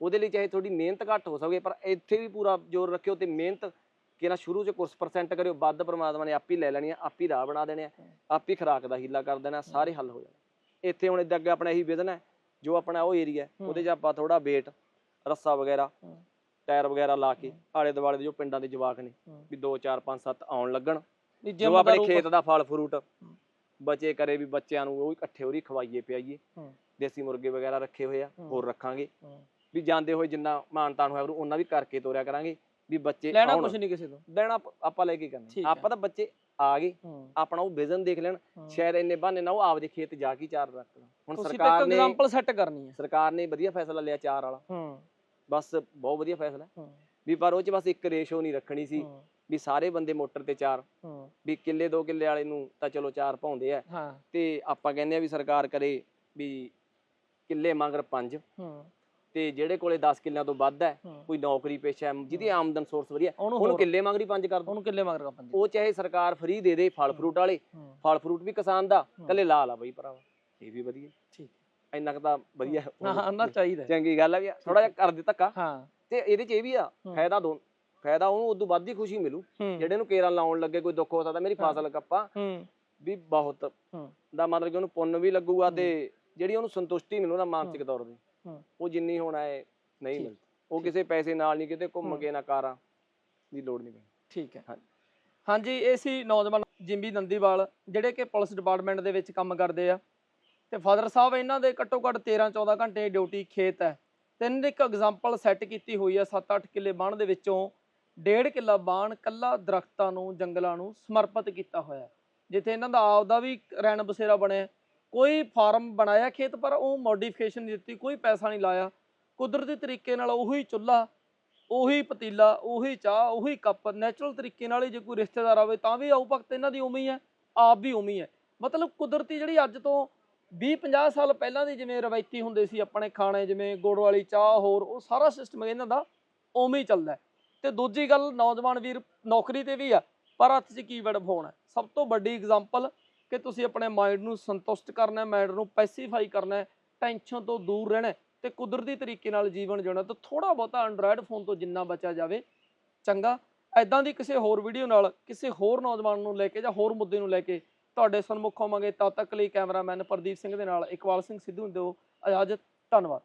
[SPEAKER 2] ਉਹਦੇ ਲਈ ਚਾਹੇ ਤੁਹਾਡੀ ਮਿਹਨਤ ਘੱਟ ਹੋ ਸਕਦੀ ਪਰ ਇੱਥੇ ਵੀ ਪੂਰਾ ਜ਼ੋਰ ਰੱਖਿਓ ਤੇ ਮਿਹਨਤ ਕਿਹੜਾ ਸ਼ੁਰੂ 'ਚ ਕੁਛ ਪਰਸੈਂਟ ਕਰਿਓ ਵੱਧ ਪ੍ਰਮਾਤਮਾ ਨੇ ਆਪ ਹੀ ਲੈ ਲੈਣੀ ਆ ਆਪ ਹੀ ਰਾਹ ਬਣਾ ਦੇਣੇ ਆ ਆਪ ਹੀ ਖਰਾਕ ਦਾ ਹੀਲਾ ਕਰ ਦੇਣਾ ਸਾਰੇ ਹੱਲ ਹੋ ਜਾਣੇ ਇੱਥੇ ਹੁਣ ਇੱਦਾਂ ਅੱਗੇ ਆਪਣਾ ਇਹੀ ਵਿਜ਼ਨ ਹੈ ਜੋ ਆਪਣਾ ਉਹ ਏਰੀਆ। ਉਹਦੇ 'ਚ ਆਪਾਂ ਥੋੜਾ ਵੇਟ ਰੱਸਾ ਵਗੈਰਾ। ਟਾਇਰ ਵਗੈਰਾ ਲਾ ਕੇ ਆਲੇ ਦੁਆਲੇ ਦੇ ਜੋ ਪਿੰਡਾਂ ਦੇ ਜਵਾਕ ਨੇ। ਵੀ 2 4 5 7 ਆਉਣ ਲੱਗਣ ਜੋ ਆਪਣੇ ਖੇਤ ਦਾ ਫਲ ਫਰੂਟ ਬਚੇ ਕਰੇ ਵੀ ਬੱਚਿਆਂ ਨੂੰ ਉਹ ਇਕੱਠੇ ਹੋਰੀ ਖਵਾਈਏ ਪਿਆਈਏ। ਦੇਸੀ ਮੁਰਗੇ ਵਗੈਰਾ ਰੱਖੇ ਹੋਏ ਆ। ਹੋਰ ਰੱਖਾਂਗੇ। ਵੀ ਜਾਂਦੇ ਹੋਏ ਜਿੰਨਾ ਮਾਨਤਾਨ ਹੋਇਆ ਉਹਨਾਂ ਵੀ ਕਰਕੇ ਤੋਰਿਆ ਕਰਾਂਗੇ ਵੀ ਬੱਚੇ
[SPEAKER 1] ਲੈਣਾ ਕੁਝ ਨਹੀਂ ਕਿਸੇ ਤੋਂ।
[SPEAKER 2] ਦੇਣਾ ਆਪ- ਲੈ ਕੇ ਕਰਨਾ। ਆਪਾਂ ਤਾਂ ਬੱਚੇ ਆ ਗਏ। ਆਪਣਾ ਉਹ ਵਿਜ਼ਨ ਦੇਖ ਲੈਣ। ਸ਼ਾਇਦ ਇੰਨੇ ਬਹਾਨੇ ਨਾ ਉਹ ਆਪਦੇ ਖੇਤ ਜਾ ਕੇ ਚਾਰ ਰੱਖ ਲੈਣ। ਹੁਣ ਸਰਕਾਰ ਨੇ
[SPEAKER 1] ਐਗਜ਼ਾਮਪਲ ਸੈੱਟ ਕਰਨੀ ਹੈ।
[SPEAKER 2] ਸਰਕਾਰ ਨੇ ਵਧੀਆ ਫੈਸਲਾ ਲਿਆ ਚਾਰ ਵਾਲਾ। ਬਸ ਬਹੁਤ ਵਧੀਆ ਫੈਸਲਾ। ਵੀ ਪਰ ਉਹ ਚ ਬਸ ਇੱਕ ਰੇਸ਼ੋ ਨਹੀਂ ਰੱਖਣੀ ਸੀ। ਵੀ ਸਾਰੇ ਬੰਦੇ ਮੋਟਰ ਤੇ ਚਾਰ। ਵੀ ਕਿੱਲੇ ਦੋ ਕਿੱਲੇ ਵਾਲੇ ਨੂੰ ਤਾਂ ਚਲੋ ਚਾਰ ਪਾਉਂਦੇ ਆ। ਤੇ ਆਪਾਂ ਕਹਿੰਦੇ ਆ ਵੀ ਸਰਕਾਰ ਕਰੇ ਵੀ ਕਿੱਲੇ ਮੰਗਰ ਪੰਜ। ਤੇ ਜਿਹੜੇ ਕੋਲੇ 10 ਕਿੱਲਿਆਂ ਤੋਂ ਵੱਧ ਹੈ ਕੋਈ ਨੌਕਰੀ ਪੇਸ਼ਾ ਹੈ ਜਿਹਦੀ ਆਮਦਨ ਸੋਰਸ ਵਧੀਆ
[SPEAKER 1] ਉਹਨੂੰ
[SPEAKER 2] ਕਿੱਲੇ ਮੰਗਰੀ ਪੰਜ ਕਰ ਦੋ
[SPEAKER 1] ਉਹਨੂੰ ਕਿੱਲੇ ਮਗਰ ਪੰਜ
[SPEAKER 2] ਉਹ ਚਾਹੇ ਸਰਕਾਰ ਫ੍ਰੀ ਦੇ ਦੇ ਫਲ ਫਰੂਟ ਵਾਲੇ ਫਲ ਫਰੂਟ ਵੀ ਕਿਸਾਨ ਦਾ। ਕੱਲੇ ਲਾ ਲਾ ਬਈ ਭਰਾਵਾ ਇਹ ਵੀ ਵਧੀਆ
[SPEAKER 1] ਠੀਕ
[SPEAKER 2] ਇੰਨਾ ਕੁ ਤਾਂ ਵਧੀਆ
[SPEAKER 1] ਹਾਂ ਨਾ ਚਾਹੀਦਾ।
[SPEAKER 2] ਚੰਗੀ ਗੱਲ ਆ ਵੀ ਥੋੜਾ ਜਿਹਾ ਕਰ ਦੇ ਧੱਕਾ
[SPEAKER 1] ਹਾਂ
[SPEAKER 2] ਤੇ ਇਹਦੇ ਚ ਇਹ ਵੀ ਆ। ਫਾਇਦਾ ਦੋ ਫਾਇਦਾ ਉਹਨੂੰ ਉਦੋਂ ਵੱਧ ਹੀ ਖੁਸ਼ੀ ਮਿਲੂ ਜਿਹੜੇ ਨੂੰ ਕੇਰਾਂ ਲਾਉਣ ਲੱਗੇ ਕੋਈ ਦੁੱਖ ਹੋ ਸਕਦਾ ਮੇਰੀ। ਫਸਲ ਕੱਪਾ ਵੀ ਬਹੁਤ ਦਾ ਮਤਲਬ ਕਿ ਉਹਨੂੰ ਪੁੰਨ ਵੀ ਲੱਗੂਗਾ। ਤੇ ਜਿਹੜੀ ਉਹਨੂੰ ਸੰਤੁਸ਼ਟੀ ਮਿਲੂ ਨਾ ਮਾਨਸਿਕ। ਤੌਰ ਤੇ। ਉਹ ਜਿੰਨੀ ਹੋਣਾ ਹੈ ਨਹੀਂ ਮਿਲਦੀ। ਉਹ ਕਿਸੇ ਪੈਸੇ ਨਾਲ ਨਹੀਂ ਕਿਤੇ ਘੁੰਮ। ਕੇ ਨਾ ਕਾਰਾਂ ਦੀ ਲੋੜ ਨਹੀਂ ਪੈਂਦੀ।
[SPEAKER 1] ਠੀਕ ਹੈ।
[SPEAKER 2] ਹਾਂਜੀ।
[SPEAKER 1] ਇਹ ਸੀ ਨੌਜਵਾਨ ਜਿੰਬੀ ਨੰਦੀਵਾਲ ਜਿਹੜੇ ਕਿ ਪੁਲਿਸ ਡਿਪਾਰਟਮੈਂਟ ਦੇ ਵਿੱਚ ਕੰਮ ਕਰਦੇ ਆ। ਤੇ ਫਾਦਰ ਸਾਹਿਬ ਇਹਨਾਂ ਦੇ ਘੱਟੋ ਘੱਟ 13 14 ਘੰਟੇ ਡਿਊਟੀ ਖੇਤ ਹੈ। ਤੇ ਇਹਨਾਂ ਨੇ ਇੱਕ ਐਗਜ਼ਾਮਪਲ ਸੈੱਟ ਕੀਤੀ ਹੋਈ ਆ 7-8 ਕਿੱਲੇ ਬਾਣ ਦੇ ਵਿੱਚੋਂ। ਡੇਢ ਕਿੱਲਾ ਬਾਣ ਕੱਲਾ ਦਰਖਤਾਂ ਨੂੰ ਜੰਗਲਾਂ ਨੂੰ ਸਮਰਪਿਤ ਕੀਤਾ ਹੋਇਆ ਜਿੱਥੇ ਇਹਨਾਂ ਦਾ ਆਪਦਾ ਵੀ ਰਹਿਣ ਬਸੇਰਾ ਬਣਿਆ ਕੋਈ ਫਾਰਮ ਬਣਾਇਆ ਖੇਤ, ਪਰ ਉਹ ਮੋਡੀਫਿਕੇਸ਼ਨ ਨਹੀਂ ਦਿੱਤੀ, ਕੋਈ ਪੈਸਾ ਨਹੀਂ ਲਾਇਆ। ਕੁਦਰਤੀ ਤਰੀਕੇ ਨਾਲ ਉਹੀ ਚੁੱਲ੍ਹਾ, ਉਹੀ ਪਤੀਲਾ, ਉਹੀ ਚਾਹ, ਉਹੀ ਕੱਪ ਨੈਚੁਰਲ ਤਰੀਕੇ ਨਾਲ ਹੀ ਜੇ ਕੋਈ ਰਿਸ਼ਤੇਦਾਰ ਆਵੇ, ਤਾਂ ਵੀ ਆਉ ਭਗਤ, ਇਹਨਾਂ ਦੀ ਉਮੀ ਹੀ ਹੈ ਆਪ ਵੀ ਉਮੀ ਹੈ। ਮਤਲਬ ਕੁਦਰਤੀ ਜਿਹੜੀ ਅੱਜ ਤੋਂ 20 50 ਸਾਲ ਪਹਿਲਾਂ ਦੀ ਜਿਵੇਂ ਰਵਾਇਤੀ ਹੁੰਦੇ ਸੀ ਆਪਣੇ ਖਾਣੇ, ਜਿਵੇਂ ਗੁੜ ਵਾਲੀ ਚਾਹ ਹੋਰ, ਉਹ ਸਾਰਾ ਸਿਸਟਮ ਇਹਨਾਂ ਦਾ ਉਵੇਂ ਹੀ ਚੱਲਦਾ ਹੈ। ਤੇ ਦੂਜੀ ਗੱਲ, ਨੌਜਵਾਨ ਵੀਰ ਨੌਕਰੀ ਤੇ ਵੀ ਆ, ਪਰ ਹੱਥ 'ਚ ਕੀਵਰਡ ਫੋਨ ਹੈ। ਸਭ ਤੋਂ ਵੱਡੀ ਐਗਜ਼ਾਮਪਲ ਕਿ ਤੁਸੀਂ ਆਪਣੇ ਮਾਈਂਡ ਨੂੰ ਸੰਤੁਸ਼ਟ ਕਰਨਾ ਹੈ ਮਾਈਂਡ ਨੂੰ ਪੈਸੀਫਾਈ ਕਰਨਾ ਹੈ ਟੈਨਸ਼ਨ ਤੋਂ ਦੂਰ ਰਹਿਣਾ ਹੈ ਤੇ ਕੁਦਰਤੀ ਤਰੀਕੇ ਨਾਲ ਜੀਵਨ ਜਿਉਣਾ ਤਾਂ ਥੋੜਾ ਬਹੁਤਾ ਐਂਡਰੋਇਡ ਫੋਨ ਤੋਂ ਜਿੰਨਾ ਬਚਿਆ ਜਾਵੇ, ਚੰਗਾ। ਐਦਾਂ ਦੀ ਕਿਸੇ ਹੋਰ ਵੀਡੀਓ ਨਾਲ ਕਿਸੇ ਹੋਰ ਨੌਜਵਾਨ ਨੂੰ ਲੈ ਕੇ ਜਾਂ ਹੋਰ ਮੁੱਦੇ ਨੂੰ ਲੈ ਕੇ ਤੁਹਾਡੇ ਸਨਮੁਖ ਹੋਵਾਂਗੇ। ਤਦ ਤੱਕ ਲਈ ਕੈਮਰਾਮੈਨ ਪ੍ਰਦੀਪ ਸਿੰਘ ਦੇ ਨਾਲ ਇਕਬਾਲ ਸਿੰਘ ਸਿੱਧੂ ਦਿਓ ਇਜਾਜ਼ਤ। ਧੰਨਵਾਦ।